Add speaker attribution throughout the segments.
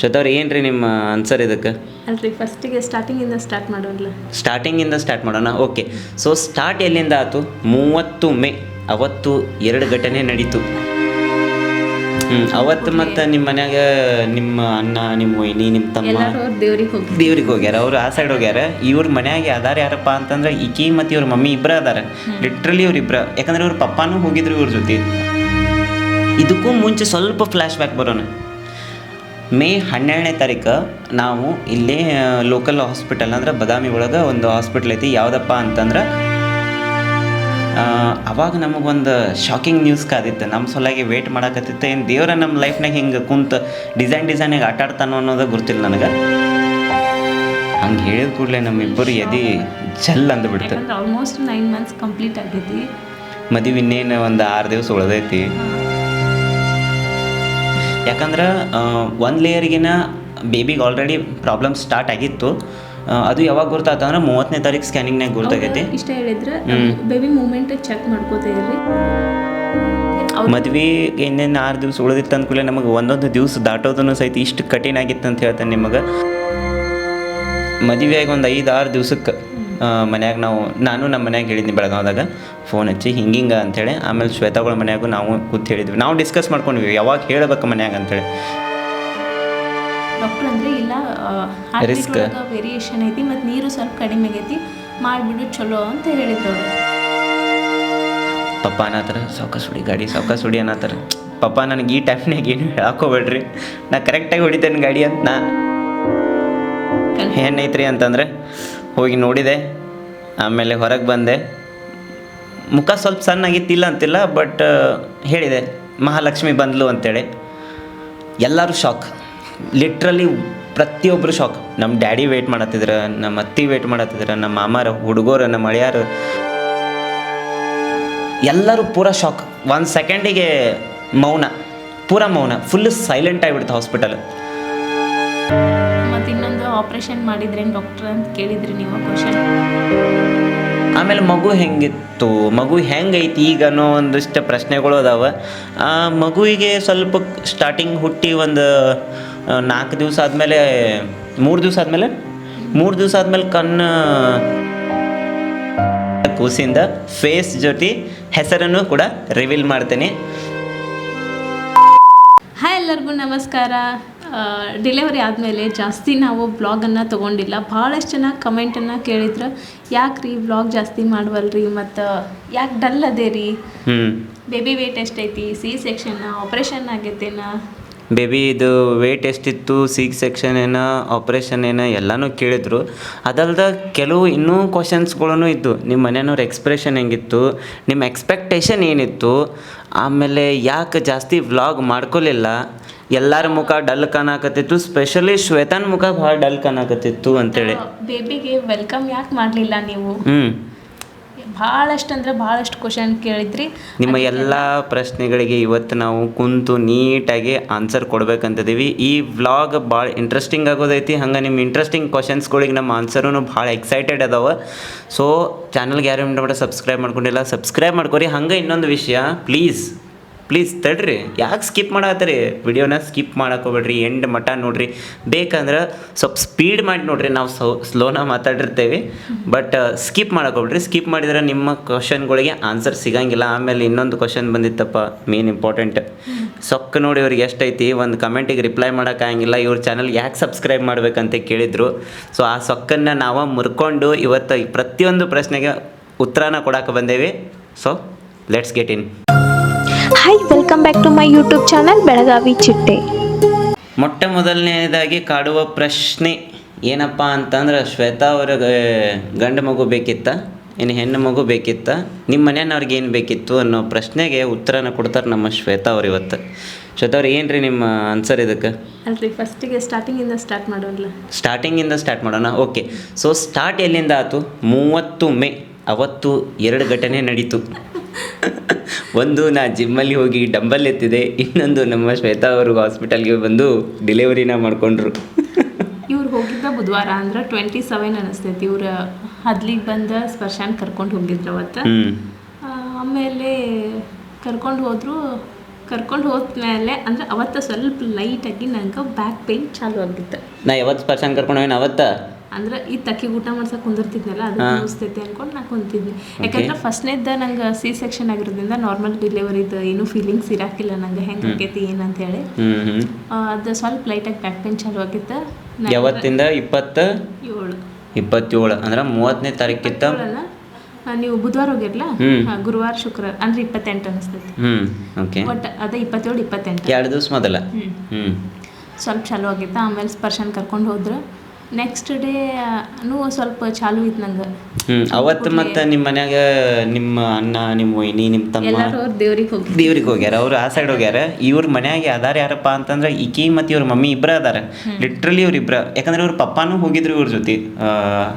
Speaker 1: ಶ್ವೇತವ್ರು ಏನು ರೀ ನಿಮ್ಮ ಆನ್ಸರ್ ಇದಕ್ಕೆ?
Speaker 2: ಅಲ್ರಿ ಫಸ್ಟಿಗೆ ಸ್ಟಾರ್ಟಿಂಗಿಂದ ಸ್ಟಾರ್ಟ್ ಮಾಡೋಲ್ಲ
Speaker 1: ಸ್ಟಾರ್ಟಿಂಗಿಂದ ಸ್ಟಾರ್ಟ್ ಮಾಡೋಣ? ಓಕೆ ಸೊ ಸ್ಟಾರ್ಟ್ ಎಲ್ಲಿಂದ ಆಯ್ತು ಮೂವತ್ತು ಮೇ ಅವತ್ತು ಎರಡು ಘಟನೆ ನಡೀತು. ಹ್ಞೂ ಅವತ್ತು ಮತ್ತು ನಿಮ್ಮ ಮನ್ಯಾಗ ನಿಮ್ಮ ಅಣ್ಣ ನಿಮ್ಮ ವೈನಿ ನಿಮ್ಮ ತಮ್ಮ?
Speaker 2: ದೇವ್ರಿಗೆ ಹೋಗಿ
Speaker 1: ದೇವ್ರಿಗೆ ಹೋಗ್ಯಾರ ಅವ್ರು ಆ ಸೈಡ್ ಹೋಗ್ಯಾರ. ಇವ್ರ ಮನ್ಯಾಗ ಅದಾರ ಯಾರಪ್ಪ ಅಂತಂದ್ರೆ ಈಕಿ ಮತ್ತು ಇವ್ರ ಮಮ್ಮಿ ಇಬ್ಬರ ಅದಾರ. ಲಿಟ್ರಲಿ ಇವ್ರ ಇಬ್ಬರ ಯಾಕಂದ್ರೆ ಇವ್ರ ಪಪ್ಪಾನು ಹೋಗಿದ್ರು ಇವ್ರ ಜೊತೆ. ಇದಕ್ಕೂ ಮುಂಚೆ ಸ್ವಲ್ಪ ಫ್ಲ್ಯಾಶ್ ಬ್ಯಾಕ್ ಬರೋಣ. ಮೇ ಹನ್ನೆರಡನೇ ತಾರೀಕು ನಾವು ಇಲ್ಲಿ ಲೋಕಲ್ ಹಾಸ್ಪಿಟಲ್ ಅಂದ್ರೆ ಬದಾಮಿ ಒಳಗೆ ಒಂದು ಹಾಸ್ಪಿಟ್ಲ್ ಐತಿ. ಯಾವುದಪ್ಪ ಅಂತಂದ್ರೆ ಅವಾಗ ನಮಗೊಂದು ಶಾಕಿಂಗ್ ನ್ಯೂಸ್ ಕಾದಿತ್ತು ನಮ್ಮ ಸೊಲಾಗಿ ವೇಟ್ ಮಾಡಕತ್ತಿತ್ತು. ಏನು ದೇವರ ನಮ್ಮ ಲೈಫ್ನಾಗ ಹಿಂಗೆ ಕುಂತು ಡಿಸೈನ್ ಡಿಸೈನಾಗ ಆಟ ಆಡ್ತಾನೋ ಅನ್ನೋದು ಗೊತ್ತಿಲ್ಲ ನನಗೆ. ಹಂಗೆ ಹೇಳಿದ ಕೂಡಲೇ ನಮ್ಮಿಬ್ಬರು ಎದಿ ಜಲ್ ಅಂದ್ಬಿಡ್ತು.
Speaker 2: ಆಲ್ಮೋಸ್ಟ್ ನೈನ್ ಮಂತ್ಸ್ ಕಂಪ್ಲೀಟ್ ಆಗೈತಿ
Speaker 1: ಮದುವೆ ಇನ್ನೇನು ಒಂದು ಆರು ದಿವಸ ಉಳ್ದೈತಿ. ಯಾಕಂದ್ರೆ ಒಂದು ಲೇಯರ್ಗಿನ ಬೇಬಿಗೆ ಆಲ್ರೆಡಿ ಪ್ರಾಬ್ಲಮ್ ಸ್ಟಾರ್ಟ್ ಆಗಿತ್ತು. ಅದು ಯಾವಾಗ ಗುರ್ತಾತ ಅಂದ್ರೆ ಮೂವತ್ತನೇ ತಾರೀಕು ಸ್ಕ್ಯಾನಿಂಗ್ನಾಗ ಗುರ್ತಾಗೈತಿ.
Speaker 2: ಇಷ್ಟ ಹೇಳಿದ್ರೆ ಬೇಬಿ ಮೂಮೆಂಟ್ ಚೆಕ್ ಮಾಡ್ಕೋತಾ ಇರ್ರಿ.
Speaker 1: ಮದ್ವೆ ಇನ್ನೇನು ಆರು ದಿವಸ ಉಳಿದಿತ್ತು ಅಂದ್ಕೂಲೆ ನಮಗೆ ಒಂದೊಂದು ದಿವಸ ದಾಟೋದನ್ನು ಸಹಿತ ಇಷ್ಟು ಕಠಿಣ ಆಗಿತ್ತು ಅಂತ ಹೇಳ್ತಾನೆ ನಿಮಗೆ. ಮದುವೆಯಾಗಿ ಒಂದು ಐದು ಆರು ದಿವ್ಸಕ್ಕೆ ಮನ್ಯಾಗ ನಾವು ನಾನು ನಮ್ಮ ಮನ್ಯಾಗ ಹೇಳಿದ್ನಿ ಬೆಳಗಾವ್ದಾಗ ಫೋನ್ ಹಚ್ಚಿ ಹಿಂಗಿಂಗ ಅಂಥೇಳಿ ಆಮೇಲೆ ಶ್ವೇತಾಗಳ ಮನ್ಯಾಗೂ ನಾವು ಕೂತ್ ಹೇಳಿದ್ವಿ. ನಾವು ಡಿಸ್ಕಸ್ ಮಾಡ್ಕೊಂಡ್ವಿ ಯಾವಾಗ ಹೇಳಬೇಕು ಮನ್ಯಾಗ ಅಂತೇಳಿ.
Speaker 2: ಡಾಕ್ಟರ್ ಅಂದ್ರೆ ಇಲ್ಲ
Speaker 1: ರಿಸ್ಕ್
Speaker 2: ವೇರಿಯೇಷನ್ ಐತಿ ಮತ್ತು ನೀರು ಸ್ವಲ್ಪ ಕಡಿಮೆ ಆಗೈತಿ ಮಾಡಿಬಿಡು ಚಲೋ ಅಂತ ಹೇಳಿದ್ರು
Speaker 1: ಪಪ್ಪ ಅನ್ನತ್ತಾರ ಸಾವ್ಕಾಸ್ ಸುಡಿ ಗಾಡಿ ಸಾವ್ಕಾಸ್ ಸುಡಿ ಅನ್ನತ್ತಾರ ಪಪ್ಪ ನನಗೆ ಈ ಟೈಮ್ನಾಗ ಏನು ಹೇಳಾಕೋಬೇಡ್ರಿ. ನಾ ಕರೆಕ್ಟಾಗಿ ಹೊಡಿತೇನೆ ಗಾಡಿ ಅಂತ ನಾ. ಏನೈತ್ರಿ ಅಂತಂದ್ರೆ ಹೋಗಿ ನೋಡಿದೆ. ಆಮೇಲೆ ಹೊರಗೆ ಬಂದೆ. ಮುಖ ಸ್ವಲ್ಪ ಸಣ್ಣಾಗಿತ್ತಿಲ್ಲ ಅಂತಿಲ್ಲ ಬಟ್ ಹೇಳಿದೆ, ಮಹಾಲಕ್ಷ್ಮಿ ಬಂದ್ಲು ಅಂತೇಳಿ. ಎಲ್ಲರೂ ಶಾಕ್ ಲಿಟ್ರಲಿ ಪ್ರತಿಯೊಬ್ಬರು ಶಾಕ್ ನಮ್ಮ ಡ್ಯಾಡಿ ವೇಟ್ ಮಾಡತ್ತಿದ್ರು ನಮ್ಮ ಅತ್ತಿ ವೇಟ್ ಮಾಡತ್ತಿದ್ರು ನಮ್ಮ ಮಾಮಾರ, ಹುಡುಗರು ನಮ್ಮ ಅಳಿಯಾರು. ಎಲ್ಲರೂ ಪೂರ ಶಾಕ್ ಒಂದು ಸೆಕೆಂಡಿಗೆ ಮೌನ. ಪೂರ ಮೌನ. ಫುಲ್ ಸೈಲೆಂಟ್ ಆಗಿಬಿಡ್ತು ಹಾಸ್ಪಿಟಲ್
Speaker 2: ಆಪ್ರೇಷನ್ ಮಾಡಿದ್ರೇನು ಡಾಕ್ಟರ್ ಅಂತ ಕೇಳಿದ್ರಿ ನೀವು ಕ್ವಶನ್
Speaker 1: ಆಮೇಲೆ ಮಗು ಹೆಂಗಿತ್ತು? ಮಗು ಹೆಂಗೈತಿ ಈಗ ಅನ್ನೋ ಒಂದಿಷ್ಟು ಪ್ರಶ್ನೆಗಳು ಅದಾವ. ಆ ಮಗುವಿಗೆ ಸ್ವಲ್ಪ ಸ್ಟಾರ್ಟಿಂಗ್ ಹುಟ್ಟಿ ಒಂದು ನಾಲ್ಕು ದಿವಸ ಆದಮೇಲೆ ಮೂರು ದಿವಸ ಆದಮೇಲೆ? ಮೂರು ದಿವಸ ಆದಮೇಲೆ ಕಣ್ಣು ಕೂಸಿಂದ ಫೇಸ್ ಜೊತೆ ಹೆಸರನ್ನು ಕೂಡ ರಿವೀಲ್ ಮಾಡ್ತೀನಿ.
Speaker 2: ಹಾಯ್ ಎಲ್ಲರಿಗೂ ನಮಸ್ಕಾರ. ಡೆಲಿವರಿ ಆದಮೇಲೆ ಜಾಸ್ತಿ ನಾವು ಬ್ಲಾಗನ್ನು ತೊಗೊಂಡಿಲ್ಲ. ಭಾಳಷ್ಟು ಜನ ಕಮೆಂಟನ್ನು ಕೇಳಿದ್ರು ಯಾಕೆ ರೀ ಬ್ಲಾಗ್ ಜಾಸ್ತಿ ಮಾಡುವಲ್ರಿ? ಮತ್ತು ಯಾಕೆ ಡಲ್ ಅದೇ ರೀ?
Speaker 1: ಹ್ಞೂ
Speaker 2: ಬೇಬಿ ವೇಟ್ ಎಷ್ಟೈತಿ? ಸಿ ಸೆಕ್ಷನ್ ಆಪ್ರೇಷನ್ ಆಗೈತೇನ?
Speaker 1: ಬೇಬಿ ಇದು ವೇಟ್ ಎಷ್ಟಿತ್ತು? ಸಿ ಸೆಕ್ಷನ್ ಏನ ಆಪ್ರೇಷನ್ ಏನ ಎಲ್ಲನೂ ಕೇಳಿದ್ರು. ಅದಲ್ದ ಕೆಲವು ಇನ್ನೂ ಕ್ವಶನ್ಸ್ಗಳೂ ಇದ್ದು ನಿಮ್ಮ ಮನೆಯವ್ರ ಎಕ್ಸ್ಪ್ರೆಷನ್ ಹೆಂಗಿತ್ತು? ನಿಮ್ಮ ಎಕ್ಸ್ಪೆಕ್ಟೇಷನ್ ಏನಿತ್ತು? ಆಮೇಲೆ ಯಾಕೆ ಜಾಸ್ತಿ ವ್ಲಾಗ್ ಮಾಡ್ಕೊಲಿಲ್ಲ? ಎಲ್ಲರ ಮುಖ ಡಲ್ ಕಾಣಕತ್ತಿತ್ತು ಸ್ಪೆಷಲಿ ಶ್ವೇತನ್ ಮುಖ ಭಾಳ ಡಲ್ ಕಾಣಕತ್ತಿತ್ತು ಅಂತೇಳಿ.
Speaker 2: ಬೇಬಿಗೆ ವೆಲ್ಕಮ್ ಯಾಕೆ ಮಾಡಲಿಲ್ಲ ನೀವು?
Speaker 1: ಹ್ಞೂ
Speaker 2: ಭಾಳಷ್ಟು ಅಂದ್ರೆ ಭಾಳಷ್ಟು ಕ್ವಶನ್ ಕೇಳಿದ್ರಿ.
Speaker 1: ನಿಮ್ಮ ಎಲ್ಲ ಪ್ರಶ್ನೆಗಳಿಗೆ ಇವತ್ತು ನಾವು ಕುಂತು ನೀಟಾಗಿ ಆನ್ಸರ್ ಕೊಡ್ಬೇಕಂತಿದ್ದೀವಿ ಈ ವ್ಲಾಗ್ ಭಾಳ ಇಂಟ್ರೆಸ್ಟಿಂಗ್ ಆಗೋದೈತಿ. ಹಂಗೆ ನಿಮ್ಮ ಇಂಟ್ರೆಸ್ಟಿಂಗ್ ಕ್ವಶನ್ಸ್ಗಳಿಗೆ ನಮ್ಮ ಆನ್ಸರೂ ಭಾಳ ಎಕ್ಸೈಟೆಡ್ ಅದಾವ. ಸೊ ಚಾನಲ್ಗೆ ಯಾರು ಮಾಡಿ ಸಬ್ಸ್ಕ್ರೈಬ್ ಮಾಡ್ಕೊಂಡಿಲ್ಲ. ಸಬ್ಸ್ಕ್ರೈಬ್ ಮಾಡ್ಕೊರಿ. ಹಂಗೆ ಇನ್ನೊಂದು ವಿಷಯ ಪ್ಲೀಸ್ ಪ್ಲೀಸ್ ತಡ್ರಿ. ಯಾಕೆ ಸ್ಕಿಪ್ ಮಾಡತ್ತೀರಿ? ವಿಡಿಯೋನ ಸ್ಕಿಪ್ ಮಾಡಕೋಬೇಡ್ರಿ ಎಂಡ್ ಮಟ ನೋಡ್ರಿ. ಬೇಕಂದ್ರೆ ಸ್ವಲ್ಪ ಸ್ಪೀಡ್ ಮಾಡಿ ನೋಡ್ರಿ, ನಾವು ಸೌ ಸ್ಲೋನ ಮಾತಾಡಿರ್ತೇವೆ. ಬಟ್ ಸ್ಕಿಪ್ ಮಾಡಕೋಬೇಡ್ರಿ ಸ್ಕಿಪ್ ಮಾಡಿದ್ರೆ ನಿಮ್ಮ ಕ್ವಶನ್ಗಳಿಗೆ ಆನ್ಸರ್ ಸಿಗಂಗಿಲ್ಲ. ಆಮೇಲೆ ಇನ್ನೊಂದು ಕ್ವಶನ್ ಬಂದಿತ್ತಪ್ಪ ಮೇನ್ ಇಂಪಾರ್ಟೆಂಟ್ ಸೊಕ್ಕ ನೋಡಿ ಇವ್ರಿಗೆ ಎಷ್ಟೈತಿ, ಒಂದು ಕಮೆಂಟಿಗೆ ರಿಪ್ಲೈ ಮಾಡೋಕ್ಕಾಗಿಲ್ಲ ಇವ್ರ ಚಾನಲ್ ಯಾಕೆ ಸಬ್ಸ್ಕ್ರೈಬ್ ಮಾಡಬೇಕಂತ ಕೇಳಿದರು. ಸೊ ಆ ಸೊಕ್ಕನ್ನು ನಾವು ಮುರ್ಕೊಂಡು ಇವತ್ತು ಪ್ರತಿಯೊಂದು ಪ್ರಶ್ನೆಗೆ ಉತ್ತರನ ಕೊಡಕ್ಕೆ ಬಂದೇವಿ. So let's get in
Speaker 3: hi welcome back to my YouTube channel Belagavi ಚಿಟ್ಟೆ
Speaker 1: ಮೊಟ್ಟ ಮೊದಲನೇದಾಗಿ ಕಾಡುವ ಪ್ರಶ್ನೆ ಏನಪ್ಪ ಅಂತಂದ್ರೆ ಶ್ವೇತಾ ಅವ್ರಿಗೆ ಗಂಡು ಮಗು ಬೇಕಿತ್ತ? ಇನ್ನು ಹೆಣ್ಣು ಮಗು ಬೇಕಿತ್ತ? ನಿಮ್ಮ ಮನೆಯವ್ರಿಗೆ ಏನು ಬೇಕಿತ್ತು ಅನ್ನೋ ಪ್ರಶ್ನೆಗೆ ಉತ್ತರನ ಕೊಡ್ತಾರೆ ನಮ್ಮ ಶ್ವೇತಾ ಅವ್ರು ಇವತ್ತು. ಶ್ವೇತಾ ಅವ್ರು ಏನು ರೀ ನಿಮ್ಮ ಆನ್ಸರ್ ಇದಕ್ಕೆ?
Speaker 2: ಅಲ್ರಿ ಫಸ್ಟಿಗೆ ಸ್ಟಾರ್ಟಿಂಗಿಂದ ಸ್ಟಾರ್ಟ್ ಮಾಡೋಲ್ಲ
Speaker 1: ಸ್ಟಾರ್ಟಿಂಗಿಂದ ಸ್ಟಾರ್ಟ್ ಮಾಡೋಣ? ಓಕೆ ಸೊ ಸ್ಟಾರ್ಟ್ ಎಲ್ಲಿಂದ ಆಯ್ತು ಮೂವತ್ತು ಮೇ ಅವತ್ತು ಎರಡು ಘಟನೆ ನಡೀತು. ಒಂದು ನಾ ಜಿಮ್ಮಲ್ಲಿ ಹೋಗಿ ಡಂಬಲ್ ಎತ್ತಿದೆ ಇನ್ನೊಂದು ನಮ್ಮ ಶ್ವೇತಾ ಅವರು ಹಾಸ್ಪಿಟಲ್ಗೆ ಬಂದು ಡೆಲಿವರಿನ ಮಾಡಿಕೊಂಡ್ರು.
Speaker 2: ಇವ್ರು ಹೋಗಿದ್ದ ಬುಧವಾರ ಅಂದ್ರೆ ಟ್ವೆಂಟಿ ಸೆವೆನ್ ಅನಿಸ್ತೈತಿ. ಇವ್ರ ಹದ್ಲಿಗೆ ಬಂದ ಸ್ಪರ್ಶಾನ್ ಕರ್ಕೊಂಡು ಹೋಗಿದ್ರು ಅವತ್ತು. ಆಮೇಲೆ ಕರ್ಕೊಂಡು ಹೋದ್ರು. ಕರ್ಕೊಂಡು ಹೋದ್ಮೇಲೆ ಅಂದ್ರೆ ಅವತ್ತ ಸ್ವಲ್ಪ ಲೈಟ್ ಆಗಿ ನಂಗೆ ಬ್ಯಾಕ್ ಪೇನ್ ಚಾಲು ಆಗಿತ್ತು.
Speaker 1: ನಾ ಯಾವತ್ತು ಸ್ಪರ್ಶನ್ ಕರ್ಕೊಂಡು ಹೋಗಿನ ಅವತ್ತ?
Speaker 2: ಅಂದ್ರೆ ಈ ತಕ್ಕಿ ಊಟ ಮಾಡ್ಸಕ್ ಕುಂದಿರ್ತಿದ್ನಲ್ಲ ಅದು. ಅನಿಸ್ತೈತೆ ಅನ್ಕೊಂಡು ನಾ ಕುಂತಿದ್ನಿ. ಯಾಕಂದ್ರೆ ಫಸ್ಟ್ನೇದ ನಂಗೆ ಸಿ ಸೆಕ್ಷನ್ ಆಗಿರೋದ್ರಿಂದ ನಾರ್ಮಲ್ ಡೆಲಿವರಿದು ಏನು ಫೀಲಿಂಗ್ಸ್ ಇರಾಕಿಲ್ಲ ನಂಗೆ. ಹೆಂಗೆ ಆಕೈತಿ ಏನಂತ ಹೇಳಿ. ಅದು ಸ್ವಲ್ಪ ಲೈಟಾಗಿ ಬ್ಯಾಕ್ ಪೇನ್ ಚಾಲು ಆಗಿತ್ತು
Speaker 1: ಯಾವತ್ತಿಂದ? ಇಪ್ಪತ್ತ?
Speaker 2: ಏಳು.
Speaker 1: ಇಪ್ಪತ್ತೇಳು. ಅಂದ್ರೆ ಮೂವತ್ತನೇ ತಾರೀಕಿತ್ತ?
Speaker 2: ನೀವು ಬುಧವಾರ ಹೋಗಿರ್ಲ. ಗುರುವಾರ ಶುಕ್ರವಾರ ಅಂದ್ರೆ ಇಪ್ಪತ್ತೆಂಟು ಅನಿಸ್ತೈತಿ.
Speaker 1: ಓಕೆ
Speaker 2: ಒಟ್ಟು ಅದ ಇಪ್ಪತ್ತೇಳು ಇಪ್ಪತ್ತೆಂಟು.
Speaker 1: ಎರಡು ದಿವಸ ಮೊದಲ?
Speaker 2: ಹ್ಞೂ ಸ್ವಲ್ಪ ಚಾಲು ಆಗಿತ್ತು ಆಮೇಲೆ ಸ್ಪರ್ಶನ್ ಕರ್ಕೊಂಡು ಹೋದ್ರು. ನೆಕ್ಸ್ಟ್ ಡೇ ನೂ ಸ್ವಲ್ಪ ಚಾಲು ಇತ್ತು ನಂಗೆ
Speaker 1: ಅವತ್ತು ಮತ್ತೆ ನಿಮ್ಮ ಮನ್ಯಾಗ ನಿಮ್ಮ ಅಣ್ಣ ನಿಮ್ಮ ವೈನಿ ನಿಮ್ಮ ತಮ್ಮ
Speaker 2: ಎಲ್ಲರೂ ಅವ್ರ ದೇವ್ರಿಗೆ ಹೋಗಿ
Speaker 1: ದೇವ್ರಿಗೆ ಹೋಗ್ಯಾರ ಅವ್ರು ಆ ಸೈಡ್ ಹೋಗ್ಯಾರ. ಇವ್ರ ಮನ್ಯಾಗ ಅದಾರ ಯಾರಪ್ಪ ಅಂತಂದ್ರೆ ಈಕಿ ಮತ್ತೆ ಇವ್ರ ಮಮ್ಮಿ ಇಬ್ಬರ ಅದಾರ. ಲಿಟ್ರಲಿ ಇವ್ರ ಇಬ್ಬರ ಯಾಕಂದ್ರೆ ಇವ್ರ ಪಪ್ಪಾನು ಹೋಗಿದ್ರು ಇವ್ರ ಜೊತೆ.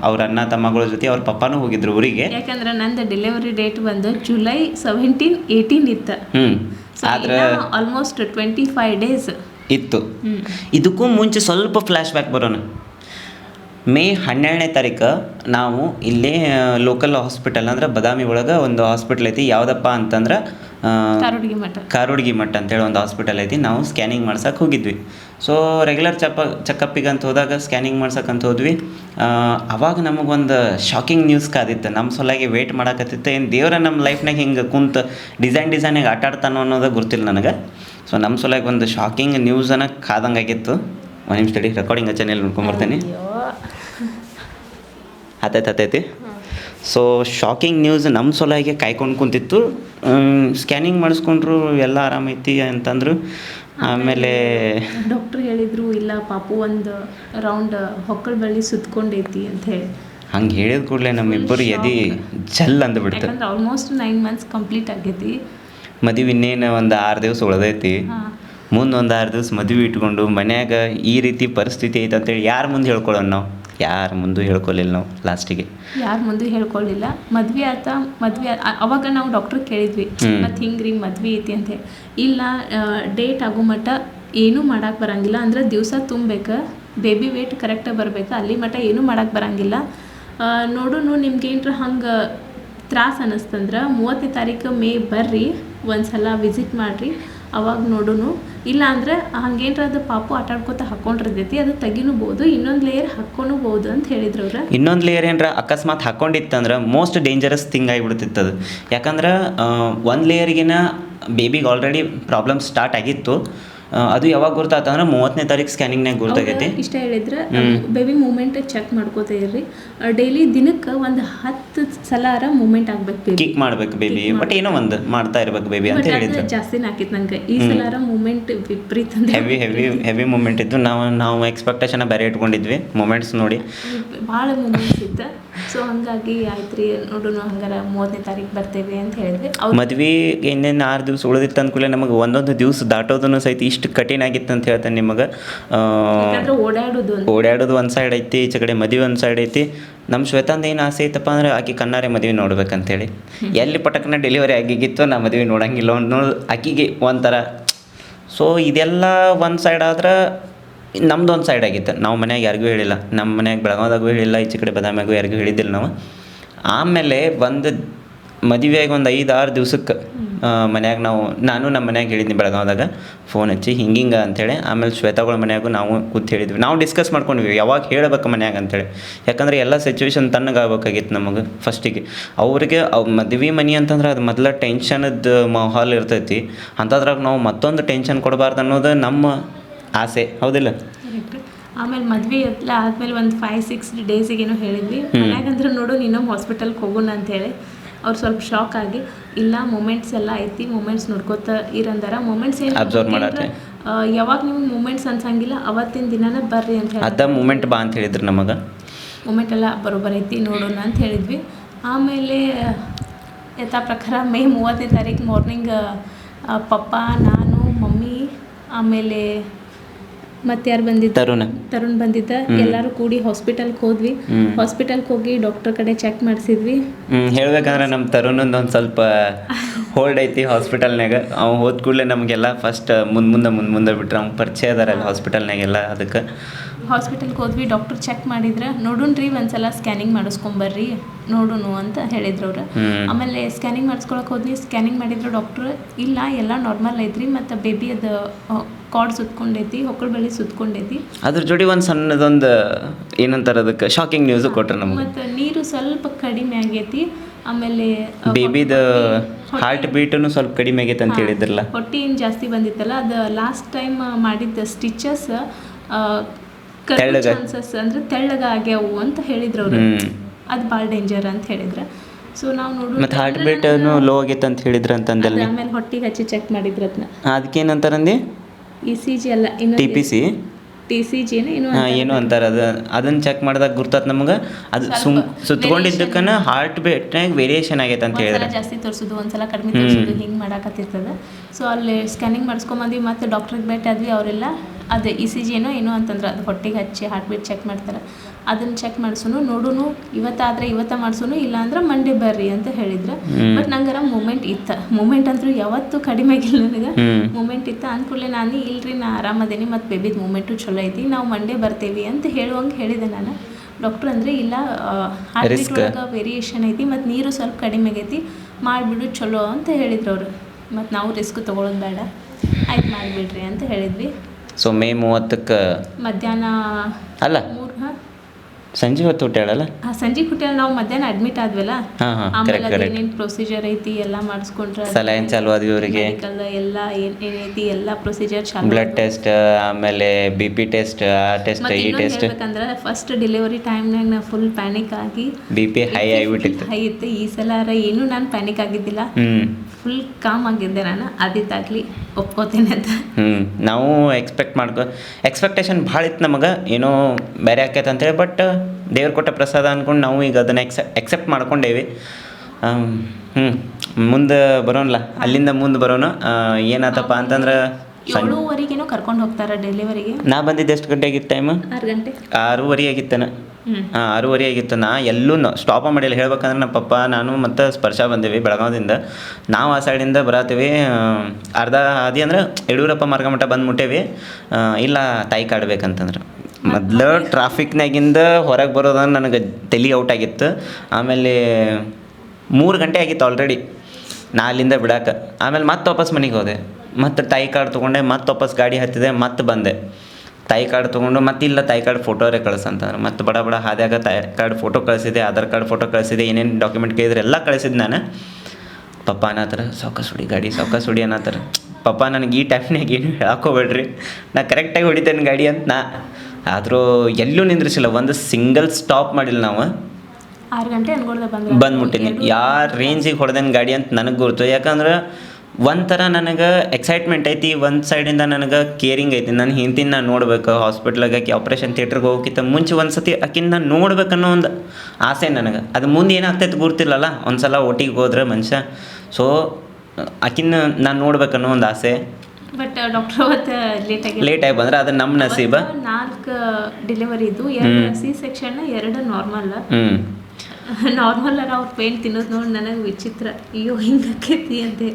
Speaker 1: ಅವ್ರ ಅಣ್ಣ ತಮ್ಮಗಳ ಜೊತೆ ಅವ್ರ ಪಪ್ಪಾನು ಹೋಗಿದ್ರು ಊರಿಗೆ.
Speaker 2: ಯಾಕಂದ್ರೆ ನಂದು ಡೆಲಿವರಿ ಡೇಟ್ ಬಂದು ಜುಲೈ ಸೆವೆಂಟೀನ್ ಏಯ್ಟೀನ್ ಇತ್ತು. ಸೊ
Speaker 1: ಆದ್ರೆ
Speaker 2: ಆಲ್ಮೋಸ್ಟ್ ಟ್ವೆಂಟಿ ಫೈವ್ ಡೇಸ್
Speaker 1: ಇತ್ತು. ಇದಕ್ಕೂ ಮುಂಚೆ ಸ್ವಲ್ಪ ಫ್ಲಾಶ್ ಬ್ಯಾಕ್ ಬರೋಣ. ಮೇ ಹನ್ನೆರಡನೇ ತಾರೀಕು ನಾವು ಇಲ್ಲೇ ಲೋಕಲ್ ಹಾಸ್ಪಿಟಲ್ ಅಂದ್ರೆ ಬದಾಮಿ ಒಳಗೆ ಒಂದು ಹಾಸ್ಪಿಟಲ್ ಐತಿ. ಯಾವುದಪ್ಪ ಅಂತಂದ್ರೆ
Speaker 2: ಕಾರುಡ್ಗಿ ಮಠ.
Speaker 1: ಅಂತೇಳಿ ಒಂದು ಹಾಸ್ಪಿಟಲ್ ಐತಿ. ನಾವು ಸ್ಕ್ಯಾನಿಂಗ್ ಮಾಡ್ಸಕ್ಕೆ ಹೋಗಿದ್ವಿ. ಸೊ ರೆಗ್ಯುಲರ್ ಚಪ ಚೆಕಪ್ಪಿಗೆ ಅಂತ ಹೋದಾಗ ಸ್ಕ್ಯಾನಿಂಗ್ ಮಾಡ್ಸಕ್ಕಂತ ಹೋದ್ವಿ. ಅವಾಗ ನಮಗೊಂದು ಶಾಕಿಂಗ್ ನ್ಯೂಸ್ ಕಾದಿತ್ತು. ನಮ್ಮ ಸೊಲಾಗಿ ವೆಯ್ಟ್ ಮಾಡಕತ್ತಿತ್ತು. ಏನು ದೇವರ ನಮ್ಮ ಲೈಫ್ನಾಗ ಹಿಂಗೆ ಕುಂತು ಡಿಸೈನ್ ಡಿಸೈನಾಗಿ ಆಟ ಆಡ್ತಾನೋ ಅನ್ನೋದು ಗೊತ್ತಿಲ್ಲ ನನಗೆ. ಸೊ ನಮ್ಮ ಸೊಲಾಗಿ ಒಂದು ಶಾಕಿಂಗ್ ನ್ಯೂಸನ್ನು ಕಾದಂಗಾಗಿತ್ತು. ಒಂದು ನಿಮಿಷ ತಡಿ ರೆಕಾರ್ಡಿಂಗ್ ಚಾನೆಲ್ ನೋಡ್ಕೊಂಬರ್ತೀನಿ ಹತ್ತೈತೆ ಹತ್ತೈತಿ ಸೊ ಶಾಕಿಂಗ್ ನ್ಯೂಸ್ ನಮ್ಮ ಸೊಲಾಗೆ ಕಾಯ್ಕೊಂಡು ಕುಂತಿತ್ತು. ಸ್ಕ್ಯಾನಿಂಗ್ ಮಾಡಿಸ್ಕೊಂಡ್ರು ಎಲ್ಲ ಆರಾಮೈತಿ ಅಂತಂದ್ರು. ಆಮೇಲೆ
Speaker 2: ಡಾಕ್ಟ್ರ್ ಹೇಳಿದ್ರು ಇಲ್ಲ ಪಾಪು ಒಂದು ರೌಂಡ್ ಹೊಕ್ಕಳ ಬಳ್ಳಿ ಸುತ್ಕೊಂಡೈತಿ ಅಂತ ಹೇಳಿ.
Speaker 1: ಹಂಗೆ ಹೇಳಿದ ಕೂಡಲೇ ನಮ್ಮಿಬ್ಬರು ಎದಿ ಜಲ್ ಅಂದ್ಬಿಡ್ತು.
Speaker 2: ಆಲ್ಮೋಸ್ಟ್ ನೈನ್ ಮಂತ್ಸ್ ಕಂಪ್ಲೀಟ್ ಆಗೈತಿ.
Speaker 1: ಮದುವೆ ಇನ್ನೇನು ಒಂದು ಆರು ದಿವಸ ಉಳ್ದೈತಿ.
Speaker 2: ಹಾಂ
Speaker 1: ಮುಂದೆ ಒಂದು ಆರು ದಿವಸ ಮದುವೆ ಇಟ್ಕೊಂಡು ಮನ್ಯಾಗ ಈ ರೀತಿ ಪರಿಸ್ಥಿತಿ ಐತೆ ಅಂತೇಳಿ ಯಾರ ಮುಂದೆ ಹೇಳ್ಕೊಳ್ಳೋಣ ನಾವು? ಯಾರ ಮುಂದೆ ಹೇಳ್ಕೊಲಿಲ್ಲ ನಾವು ಲಾಸ್ಟಿಗೆ
Speaker 2: ಯಾರ ಮುಂದೆ ಹೇಳ್ಕೊಳ್ಳಿಲ್ಲ ಮದ್ವೆ ಆತ ಮದ್ವೆ ಅವಾಗ ನಾವು ಡಾಕ್ಟ್ರ್ ಕೇಳಿದ್ವಿ. ಮತ್ತು ಹಿಂಗೆ ಹಿಂಗ್ರಿ ಮದ್ವೆ ಐತಿ ಅಂತ ಇಲ್ಲ ಡೇಟ್ ಆಗೋ ಮಟ್ಟ ಏನೂ ಮಾಡಕ್ಕೆ ಬರಂಗಿಲ್ಲ. ಅಂದ್ರೆ ದಿವಸ ತುಂಬಬೇಕು ಬೇಬಿ ವೇಟ್ ಕರೆಕ್ಟಾಗಿ ಬರ್ಬೇಕು. ಅಲ್ಲಿ ಮಟ್ಟ ಏನೂ ಮಾಡಕ್ಕೆ ಬರಂಗಿಲ್ಲ. ನೋಡುನು ನಿಮ್ಗೆ ಏನ್ರ ಹಂಗೆ ತ್ರಾಸ ಅನ್ನಿಸ್ತಂದ್ರೆ ಮೂವತ್ತನೇ ತಾರೀಕು ಮೇ ಬರ್ರಿ. ಒಂದು ಸಲ ವಿಸಿಟ್ ಮಾಡಿರಿ. ಅವಾಗ ನೋಡೋನು. ಇಲ್ಲ ಅಂದರೆ ಹಂಗೇನ್ರ ಅದು ಪಾಪು ಆಟ ಆಡ್ಕೊತ ಹಾಕೊಂಡಿರ್ತೈತಿ, ಅದು ತೆಗಿನೂಬೋದು, ಇನ್ನೊಂದು ಲೇಯರ್ ಹಾಕ್ಕೊಳ್ಬೋದು ಅಂತ ಹೇಳಿದ್ರು ಅವ್ರ.
Speaker 1: ಇನ್ನೊಂದು ಲೇಯರ್ ಏನರ ಅಕಸ್ಮಾತ್ ಹಾಕ್ಕೊಂಡಿತ್ತಂದ್ರೆ ಮೋಸ್ಟ್ ಡೇಂಜರಸ್ ಥಿಂಗ್ ಆಗಿಬಿಡ್ತಿತ್ತು ಅದು. ಯಾಕಂದ್ರೆ ಒಂದು ಲೇಯರ್ಗಿನ ಬೇಬಿಗೆ ಆಲ್ರೆಡಿ ಪ್ರಾಬ್ಲಮ್ ಸ್ಟಾರ್ಟ್ ಆಗಿತ್ತು. ಅದು ಯಾವಾಗ ಗೊತ್ತಾತ ಅಂದ್ರೆ ಮೂವತ್ತನೇ ತಾರೀಕು ಸ್ಕ್ಯಾನಿಂಗ್ನಾಗ ಗೊತ್ತಾಗೈತಿ
Speaker 2: ಅವ್ರು ಇಷ್ಟ ಹೇಳಿದ್ರೆ ಬೇಬಿ ಮೂಮೆಂಟ್ ಚೆಕ್ ಮಾಡ್ಕೋತಾ ಇರ್ರಿ. ಡೈಲಿ ದಿನಕ್ಕೆ ಒಂದು ಹತ್ತು ಸಲ ಮೂಮೆಂಟ್ ಆಗ್ಬೇಕು
Speaker 1: ಕಿಕ್ ಮಾಡ್ಬೇಕು ಬೇಬಿ ಬಟ್ ಏನೋ ಒಂದು ಮಾಡ್ತಾ ಇರ್ಬೇಕು ಬೇಬಿ ಅಂತ ಹೇಳಿದ್ರು.
Speaker 2: ಜಾಸ್ತಿ ಹಾಕಿತ್ತು ನಂಗೆ. ಈ ಸಲ ಮೂಮೆಂಟ್ ವಿಪರೀತ
Speaker 1: ಹೆವಿ ಹೆವಿ ಹೆವಿ ಮೂಮೆಂಟ್ ಇತ್ತು. ನಾವು ನಾವು ಎಕ್ಸ್ಪೆಕ್ಟೇಷನ್ ಬೇರೆ ಇಟ್ಕೊಂಡಿದ್ವಿ. ಮೂಮೆಂಟ್ಸ್ ನೋಡಿ.
Speaker 2: ಭಾಳ ಮೂಮೆಂಟ್ಸ್ ಇತ್ತು. ಸೊ ಹಂಗಾಗಿ ಆಯ್ತು ರೀ ನೋಡೋಣ ಹಂಗಾರ ಮೂವತ್ತನೇ ತಾರೀಕು ಬರ್ತೇವೆ ಅಂತ ಹೇಳಿದ್ವಿ.
Speaker 1: ಮದ್ವೆ ಇನ್ನೇನು ಆರು ದಿವಸ ಉಳಿದಿತ್ತು ಅಂದ್ಕೂಲೇ ನಮಗೆ ಒಂದೊಂದು ದಿವಸ ದಾಟೋದನ್ನು ಸಹಿತ ಇಷ್ಟು ಕಠಿಣ ಆಗಿತ್ತು ಅಂತ ಹೇಳ್ತೇನೆ ನಿಮಗೆ.
Speaker 2: ಓಡಾಡೋದು
Speaker 1: ಒಂದು ಸೈಡ್ ಐತಿ ಈಚೆ ಕಡೆ ಮದುವೆ ಒಂದು ಸೈಡ್ ಐತಿ. ನಮ್ಮ ಶ್ವೇತಾಂದ ಏನು ಆಸೆ ಐತಪ್ಪ ಅಂದ್ರೆ ಆಕೆ ಕಣ್ಣಾರೆ ಮದುವೆ ನೋಡ್ಬೇಕಂತೇಳಿ ಎಲ್ಲಿ ಪಟಕ್ನ ಡೆಲಿವರಿ ಆಗಿಗಿತ್ತು ನಾ ಮದುವೆ ನೋಡಂಗಿಲ್ಲ. ಅನ್ನೋದು ಆಕಿಗೆ ಒಂಥರ ಸೊ ಇದೆಲ್ಲ ಒಂದು ಸೈಡ್ ಆದ್ರೆ ನಮ್ದು ಒಂದು ಸೈಡ್ ಆಗಿತ್ತು. ನಾವು ಮನ್ಯಾಗ ಯಾರಿಗೂ ಹೇಳಿಲ್ಲ. ನಮ್ಮ ಮನ್ಯಾಗ ಬೆಳಗಾವ್ದಾಗೂ ಹೇಳಿಲ್ಲ ಈಚೆ ಕಡೆ ಬದಾಮಿಯಾಗೂ ಯಾರಿಗೂ ಹೇಳಿದ್ದಿಲ್ಲ ನಾವು. ಆಮೇಲೆ ಒಂದು ಮದುವೆಯಾಗ ಒಂದು ಐದು ಆರು ದಿವ್ಸಕ್ಕೆ ಮನ್ಯಾಗ ನಾವು ನಾನು ನಮ್ಮ ಮನ್ಯಾಗ ಹೇಳಿದ್ನಿ ಬೆಳಗಾವ್ದಾಗ ಫೋನ್ ಹಚ್ಚಿ ಹಿಂಗಿಂಗ ಅಂತೇಳಿ ಆಮೇಲೆ ಶ್ವೇತಾಗಳ ಮನ್ಯಾಗೂ ನಾವು ಕೂತ್ ಹೇಳಿದ್ವಿ. ನಾವು ಡಿಸ್ಕಸ್ ಮಾಡ್ಕೊಂಡ್ವಿ ಯಾವಾಗ ಹೇಳ್ಬೇಕು ಮನ್ಯಾಗ ಅಂತೇಳಿ ಯಾಕಂದ್ರೆ ಎಲ್ಲ ಸಿಚುವೇಶನ್ ತಣ್ಣಗಾಗಬೇಕಾಗಿತ್ತು ನಮಗೆ ಫಸ್ಟಿಗೆ ಅವ್ರಿಗೆ ಅವ್ ಮದ್ವೆ ಮನೆ ಅಂತಂದ್ರೆ ಅದು ಮೊದಲ ಟೆನ್ಷನದ್ದು ಮಾಹಾಲ್ ಇರ್ತೈತಿ. ಅಂಥದ್ರಾಗ ನಾವು ಮತ್ತೊಂದು ಟೆನ್ಷನ್ ಕೊಡಬಾರ್ದು ಅನ್ನೋದು ನಮ್ಮ ಆಸೆ. ಹೌದಿಲ್ಲ?
Speaker 2: ಆಮೇಲೆ ಮದ್ವೆ ಎಲ್ಲ ಆದ್ಮೇಲೆ ಒಂದು ಫೈವ್ ಸಿಕ್ಸ್ ಡೇಸಿಗೇನೋ ಹೇಳಿದ್ವಿ. ಮನ್ಯಾಗಂದ್ರೆ ನೋಡು ನೀನು ಹಾಸ್ಪಿಟಲ್ಗೆ ಹೋಗೋಣ ಅಂತೇಳಿ ಅವ್ರು ಸ್ವಲ್ಪ ಶಾಕ್ ಆಗಿ ಇಲ್ಲ ಮೂಮೆಂಟ್ಸ್ ಎಲ್ಲ ಐತಿ ಮೂಮೆಂಟ್ಸ್ ನೋಡ್ಕೋತ ಇರಂದಾರ ಮೂಮೆಂಟ್ಸ್ ಏನು
Speaker 1: ಅಬ್ಸರ್ವ್ ಮಾಡಾತೆ.
Speaker 2: ಯಾವಾಗ ನಿಮ್ಗೆ ಮೂಮೆಂಟ್ಸ್ ಅನ್ಸಂಗಿಲ್ಲ ಅವತ್ತಿನ ದಿನಾನ ಬರ್ರಿ ಅಂತ ಹೇಳಿ
Speaker 1: ಅದ ಮೂಮೆಂಟ್ ಬಾ ಅಂತ ಹೇಳಿದ್ರು ನಮಗೆ.
Speaker 2: ಮೂಮೆಂಟ್ ಎಲ್ಲ ಬರೋಬರ್ ಐತಿ ನೋಡೋಣ ಅಂತ ಹೇಳಿದ್ವಿ. ಆಮೇಲೆ ಯಥಾ ಪ್ರಕಾರ ಮೇ ಮೂವತ್ತನೇ ತಾರೀಕು ಮಾರ್ನಿಂಗ್ ಪಪ್ಪ ನಾನು ಮಮ್ಮಿ ಆಮೇಲೆ ಮತ್ತೆ ಯಾರು ಬಂದಿದ್ದ?
Speaker 1: ತರುಣ.
Speaker 2: ತರುಣ್ ಬಂದಿದ್ದ. ಎಲ್ಲರೂ ಕೂಡಿ ಹಾಸ್ಪಿಟಲ್ಗೆ ಹೋದ್ವಿ. ಹಾಸ್ಪಿಟಲ್ಗೆ ಹೋಗಿ ಡಾಕ್ಟರ್ ಕಡೆ ಚೆಕ್ ಮಾಡಿಸಿದ್ವಿ.
Speaker 1: ಹೇಳ್ಬೇಕಂದ್ರೆ ನಮ್ಮ ತರುಣಂದು ಒಂದು ಸ್ವಲ್ಪ ಹೋಲ್ಡ್ ಐತಿ ಹಾಸ್ಪಿಟಲ್ನಾಗ ಅವ್ ಹೋದ ಕೂಡಲೇ ನಮಗೆಲ್ಲ ಫಸ್ಟ್ ಮುಂದೆ ಮುಂದೆ ಮುಂದೆ ಮುಂದೆ ಬಿಟ್ರೆ ಅವ್ನು ಪರಿಚಯ ಅದಾರಲ್ಲ ಹಾಸ್ಪಿಟಲ್ನಾಗೆಲ್ಲ ಅದಕ್ಕೆ.
Speaker 2: ಹಾಸ್ಪಿಟಲ್ಗೆ ಹೋದ್ವಿ ಡಾಕ್ಟರ್ ಚೆಕ್ ಮಾಡಿದ್ರೆ ನೋಡುಣ್ರಿ ಒಂದ್ಸಲ ಸ್ಕ್ಯಾನಿಂಗ್ ಮಾಡಿಸ್ಕೊಂಬರ್ರಿ ನೋಡೋಣ ಅಂತ ಹೇಳಿದ್ರು ಅವ್ರು. ಆಮೇಲೆ ಸ್ಕ್ಯಾನಿಂಗ್ ಮಾಡಿಸ್ಕೊಳಕ್ ಹೋದ್ವಿ ಸ್ಕ್ಯಾನಿಂಗ್ ಮಾಡಿದ್ರು ಡಾಕ್ಟ್ರ್ ಇಲ್ಲ ಎಲ್ಲ ನಾರ್ಮಲ್ ಐತ್ರಿ ಮತ್ತು ಬೇಬಿ ಅದು ಕಾರ್ಡ್ ಸುತ್ಕೊಂಡೈತಿ ಹೊಕ್ಕಳ ಬಳಿ ಸುತ್ಕೊಂಡೈತಿ.
Speaker 1: ಅದ್ರ ಜೋಡಿ ಒಂದು ಸಣ್ಣದೊಂದು ಏನಂತಾರೆ ಅದಕ್ಕೆ ಶಾಕಿಂಗ್ ನ್ಯೂಸ್ ಕೊಟ್ರು ನಮಗೆ.
Speaker 2: ಮತ್ತು ನೀರು ಸ್ವಲ್ಪ ಕಡಿಮೆ ಆಗೈತಿ ಆಮೇಲೆ
Speaker 1: ಬೇಬಿದ
Speaker 2: ಹಾರ್ಟ್
Speaker 1: ಹಾರ್ಟ್ ಬೀಟನು ಸ್ವಲ್ಪ ಕಡಿಮೆ ಆಗೈತೆ ಅಂತ ಹೇಳಿದ್ರಲ್ಲ.
Speaker 2: ಹೊಟ್ಟೆ ಏನು ಜಾಸ್ತಿ ಬಂದಿತ್ತಲ್ಲ ಅದು ಲಾಸ್ಟ್ ಟೈಮ್ ಮಾಡಿದ್ದ ಸ್ಟಿಚಸ್
Speaker 1: ತೆಳ್ಳಗ.
Speaker 2: ಚಾನ್ಸಸ್ ಅಂದ್ರೆ ತೆಳ್ಳಗ ಆಗ್ಯಾವು ಅಂತ ಹೇಳಿದ್ರು ಅವರು
Speaker 1: ಹ್ಮ್.
Speaker 2: ಅದು ಭಾಳ ಡೇಂಜರ್ ಅಂತ ಹೇಳಿದ್ರು. ಸೊ ನಾವು ನೋಡು
Speaker 1: ಮತ್ತು ಹಾರ್ಟ್ ಬೀಟನು ಲೋ ಆಗೈತೆ ಅಂತ ಹೇಳಿದ್ರು ಅಂತಂದಲ್ಲಿ?
Speaker 2: ಆಮೇಲೆ ಹೊಟ್ಟಿಗೆ ಹಚ್ಚಿ ಚೆಕ್ ಮಾಡಿದ್ರು ಅದನ್ನ
Speaker 1: ಅದಕ್ಕೇನಂತಾರಂದು
Speaker 2: ಇ ಸಿ ಜಿ ಅಲ್ಲ ಇನ್ನು
Speaker 1: T P C
Speaker 2: T C ಜಿನ ಏನು
Speaker 1: ಹಾಂ ಏನು ಅಂತಾರೆ ಅದು? ಅದನ್ನು ಚೆಕ್ ಮಾಡಿದಾಗ ಗುರ್ತಾತ್ ನಮ್ಗೆ? ಅದು ಸುಮ್ ಸುತ್ಕೊಂಡಿದ್ದಕ್ಕನ ಹಾರ್ಟ್ ಬೀಟ್ನಾಗ ವೇರಿಯೇಷನ್ ಆಗೈತೆ ಅಂತ
Speaker 2: ಒಂದ್ಸಲ
Speaker 1: ಹೇಳಿದ್ರೆ.
Speaker 2: ಜಾಸ್ತಿ ತೋರಿಸೋದು ಒಂದ್ಸಲ ಕಡಿಮೆ ತೋರಿಸೋದು ಹಿಂಗೆ ಮಾಡಾಕತ್ತಿರ್ತದೆ. ಸೊ ಅಲ್ಲಿ ಸ್ಕ್ಯಾನಿಂಗ್ ಮಾಡಿಸ್ಕೊಂಬಂದ್ವಿ ಮತ್ತೆ ಡಾಕ್ಟ್ರಿಗೆ ಭೇಟಿ ಆದ್ವಿ ಅವರೆಲ್ಲ ಅದು ಇ ಸಿ ಜಿ ಏನೋ ಏನೋ ಅಂತಂದ್ರೆ ಅದು ಹೊಟ್ಟೆಗೆ ಹಚ್ಚಿ ಹಾರ್ಟ್ ಬೀಟ್ ಚೆಕ್ ಮಾಡ್ತಾರೆ. ಅದನ್ನು ಚೆಕ್ ಮಾಡಿಸೋನು ನೋಡೂನು ಇವತ್ತಾದ್ರೆ ಇವತ್ತ ಮಾಡಿಸೋನು ಇಲ್ಲಾಂದ್ರೆ ಮಂಡೇ ಬರ್ರಿ ಅಂತ ಹೇಳಿದ್ರು. ಬಟ್ ನಂಗಾರ ಮೂಮೆಂಟ್ ಇತ್ತ. ಮೂಮೆಂಟ್ ಅಂತೂ ಯಾವತ್ತೂ ಕಡಿಮೆ ಆಗಿಲ್ಲ ನನಗೆ. ಮೂಮೆಂಟ್ ಇತ್ತ ಅಂದ್ಕೂಡಲೇ ನಾನು ಇಲ್ರಿ ನಾ ಆರಾಮದೇನಿ ಮತ್ತು ಬೇಬಿದ ಮೂಮೆಂಟು ಚಲೋ ಐತಿ ನಾವು ಮಂಡೇ ಬರ್ತೇವಿ ಅಂತ ಹೇಳುವಂಗೆ ಹೇಳಿದೆ ನಾನು. ಡಾಕ್ಟ್ರ್ ಅಂದರೆ ಇಲ್ಲ ಹಾರ್ಟ್. ಬೀಟ್ ಒಳಗೆ ವೇರಿಯೇಷನ್ ಐತಿ ಮತ್ತು ನೀರು ಸ್ವಲ್ಪ ಕಡಿಮೆ ಆಗೈತಿ ಮಾಡಿಬಿಡು ಚಲೋ ಅಂತ ಹೇಳಿದ್ರು ಅವರು. ಮತ್ತು ನಾವು ರಿಸ್ಕ್ ತೊಗೊಳೋದು ಬೇಡ. ಆಯ್ತು ಮಾಡಿಬಿಡ್ರಿ ಅಂತ ಹೇಳಿದ್ವಿ.
Speaker 1: ಸೊ ಮೇ ಮೂವತ್ತಕ್ಕೆ
Speaker 2: ಮಧ್ಯಾಹ್ನ
Speaker 1: ಅಲ್ಲ? ಸಂಜೆ ಹೊತ್ತು ಹುಟ್ಟಾಳಲ್ಲ
Speaker 2: ಸಂಜೆ ಹುಟ್ಟಾಳ ನಾವು ಮಧ್ಯಾಹ್ನ ಅಡ್ಮಿಟ್ ಆದ್ವಲ್ಲ? ಆಮೇಲೆ ಏನೇನು ಪ್ರೊಸೀಜರ್ ಐತಿ ಎಲ್ಲ ಮಾಡಿಸ್ಕೊಂಡ್ರೆ
Speaker 1: ಸಲೈನ್ ಚಾಲು ಆದ್ವಿ ಇವರಿಗೆ
Speaker 2: ಮೆಡಿಕಲ್ ಎಲ್ಲ ಏನೇನೈತಿ ಏನೈತಿ ಎಲ್ಲ ಪ್ರೊಸೀಜರ್ ಚಾಲು
Speaker 1: ಬ್ಲಡ್ ಟೆಸ್ಟ್ ಆಮೇಲೆ ಬಿ ಪಿ ಟೆಸ್ಟ್ ಆ ಟೆಸ್ಟ್ ಈ ಟೆಸ್ಟ್
Speaker 2: ಅಂದ್ರೆ ಫಸ್ಟ್ ಡೆಲಿವರಿ ಟೈಮ್ನಾಗ ನಾ ಫುಲ್ ಪ್ಯಾನಿಕ್ ಆಗಿ
Speaker 1: ಬಿ ಪಿ ಹೈ ಆಗಿಬಿಟ್ಟಿತ್ತು.
Speaker 2: ಹೈ ಇತ್ತು. ಈ ಸಲ ಏನು ನಾನು ಪ್ಯಾನಿಕ್ ಆಗಿದ್ದಿಲ್ಲ. ಫುಲ್ ಕಾಮ್ ಆಗಿದ್ದೆ ನಾನು ಅದಿದ್ದಾಗಲಿ ಒಪ್ಕೋತೀನಿ ಅಂತ.
Speaker 1: ಹ್ಞೂ ನಾವು ಎಕ್ಸ್ಪೆಕ್ಟ್ ಮಾಡ್ಕೊ ಎಕ್ಸ್ಪೆಕ್ಟೇಷನ್ ಭಾಳ ಇತ್ತು ನಮಗೆ ಏನೋ ಬೇರೆ ಆಕೈತೆ ಅಂತೇಳಿ ಬಟ್ ದೇವ್ರು ಕೊಟ್ಟ ಪ್ರಸಾದ ಅಂದ್ಕೊಂಡು ನಾವು ಈಗ ಅದನ್ನು ಎಕ್ಸೆ ಎಕ್ಸೆಪ್ಟ್ ಮಾಡ್ಕೊಂಡೇವಿ. ಹ್ಞೂ ಮುಂದೆ ಬರೋಣಲ್ಲ ಅಲ್ಲಿಂದ ಮುಂದೆ ಬರೋಣ. ಏನಾತಪ್ಪ ಅಂತಂದ್ರೆ
Speaker 2: ಏಳುವರೆಗೇನೋ ಕರ್ಕೊಂಡು ಹೋಗ್ತಾರೆ ಡೆಲಿವರಿಗೆ
Speaker 1: ನಾ ಬಂದಿದ್ದು ಎಷ್ಟು ಗಂಟೆ ಆಗಿತ್ತು ಟೈಮ್
Speaker 2: ಆರು ಗಂಟೆ.
Speaker 1: ಆರೂವರೆ ಆಗಿತ್ತನ ಹಾಂ ಆರೂವರೆ ಆಗಿತ್ತು. ನಾ ಎಲ್ಲೂ ಸ್ಟಾಪ ಮಾಡಿಲ್ಲ ಹೇಳ್ಬೇಕಂದ್ರೆ ನಮ್ಮ ಪಪ್ಪ, ನಾನು ಮತ್ತು ಸ್ಪರ್ಶ ಬಂದೇವಿ ಬೆಳಗಾವದಿಂದ. ನಾವು ಆ ಸೈಡಿಂದ ಬರತ್ತೀವಿ ಅರ್ಧ ಹಾದಿ ಅಂದ್ರೆ ಯಡಿಯೂರಪ್ಪ ಮಾರ್ಗ ಮಟ್ಟ ಬಂದು ಮುಟ್ಟೇವಿ ಇಲ್ಲ ತಾಯಿ ಕಾಡ್ಬೇಕಂತಂದ್ರೆ ಮೊದ್ಲು ಟ್ರಾಫಿಕ್ನಾಗಿಂದ ಹೊರಗೆ ಬರೋದಂದ್ರೆ ನನಗೆ ತಲೆ ಔಟ್ ಆಗಿತ್ತು. ಆಮೇಲೆ ಮೂರು ಗಂಟೆ ಆಗಿತ್ತು ಆಲ್ರೆಡಿ ನಾ ಅಲ್ಲಿಂದ ಬಿಡಾಕ. ಆಮೇಲೆ ಮತ್ತೆ ವಾಪಸ್ ಮನೆಗೆ ಹೋದೆ. ಮತ್ತೆ ತಾಯಿ ಕಾರ್ಡ್ ತೊಗೊಂಡೆ, ಮತ್ತೆ ವಾಪಸ್ ಗಾಡಿ ಹತ್ತಿದೆ, ಮತ್ತೆ ಬಂದೆ. ತಾಯಿ ಕಾರ್ಡ್ ತೊಗೊಂಡು ಮತ್ತೆ ಇಲ್ಲ ತಾಯಿ ಕಾರ್ಡ್ ಫೋಟೋರೇ ಕಳಿಸಂತಂದ್ರೆ. ಮತ್ತೆ ಬಡ ಬಡ ಹಾದ್ಯಾಗ ತಾಯಿ ಕಾರ್ಡ್ ಫೋಟೋ ಕಳಿಸಿದೆ ಆಧಾರ್ ಕಾರ್ಡ್ ಫೋಟೋ ಕಳಿಸಿದೆ ಏನೇನು ಡಾಕ್ಯುಮೆಂಟ್ ಕೇಳಿದ್ರೆ ಎಲ್ಲ ಕಳಿಸಿದ್ದು ನಾನು. ಪಪ್ಪ ಅನ್ನತ್ತಾರ ಸೌಕ ಸುಡಿ ಗಾಡಿ ಸೌಕ ಸುಡಿ ಅನ್ನತ್ತಾರ ಪಪ್ಪ ನನಗೆ ಈ ಟೈಮ್ನಾಗ ಏನು ಹೇಳಕ್ಕೋಬೇಡ್ರಿ ನಾ ಕರೆಕ್ಟಾಗಿ ಹೊಡಿತೇನೆ ಗಾಡಿ ಅಂತ ನಾ. ಆದರೂ ಎಲ್ಲೂ ನಿಂದ್ರಿಸಿಲ್ಲ ಒಂದು ಸಿಂಗಲ್ ಸ್ಟಾಪ್ ಮಾಡಿಲ್ಲ ನಾವು.
Speaker 2: ಆರು ಗಂಟೆ
Speaker 1: ಬಂದ್ಬಿಟ್ಟಿನಿ. ಯಾರ ರೇಂಜಿಗೆ ಹೊಡೆದೇನು ಗಾಡಿ ಅಂತ ನನಗೆ ಗುರುತು. ಯಾಕಂದ್ರೆ ಒಂಥರ ನನಗೆ ಎಕ್ಸೈಟ್ಮೆಂಟ್ ಐತಿ ಒಂದು ಸೈಡಿಂದ ನನಗೆ ಕೇರಿಂಗ್ ಐತಿ. ನಾನು ಹಿಂದಿನ ನಾನು ನೋಡ್ಬೇಕು ಹಾಸ್ಪಿಟ್ಲಾಗ ಆಕಿ ಆಪ್ರೇಷನ್ ಥಿಯೇಟ್ರಿಗೆ ಹೋಗೋಕ್ಕಿಂತ ಮುಂಚೆ ಒಂದು ಸತಿ ಆಕಿನ ನಾನು ನೋಡ್ಬೇಕನ್ನೋ ಒಂದು ಆಸೆ ನನಗೆ. ಅದು ಮುಂದೆ ಏನಾಗ್ತೈತೆ ಗೊತ್ತಿಲ್ಲಲ್ಲ ಒಂದು ಸಲ ಒಟ್ಟಿಗೆ ಹೋದ್ರೆ ಮನುಷ್ಯ. ಸೊ ಆಕಿನ ನಾನು ನೋಡ್ಬೇಕನ್ನೋ ಒಂದು ಆಸೆ.
Speaker 2: ಬಟ್ ಡಾಕ್ಟರ್ ಅವತ್ತು ಲೇಟ್
Speaker 1: ಲೇಟಾಗಿ ಬಂದ್ರೆ ಅದು ನಮ್ಮ ನಸೀಬ.
Speaker 2: ನಾಲ್ಕು ಡೆಲಿವರಿ ಇದ್ದು ಎರಡು ಸಿ ಸೆಕ್ಷನ್ ಎರಡು ನಾರ್ಮಲ್
Speaker 1: ಹ್ಞೂ
Speaker 2: ಅಲ್ಲ ಅವ್ರ ಪೇನ್ ತಿನ್ನೋದು ನೋಡಿ ನನಗೆ ವಿಚಿತ್ರ. ಅಯ್ಯೋ ಹಿಂಗಾಕೈತಿ ಅಂತೆ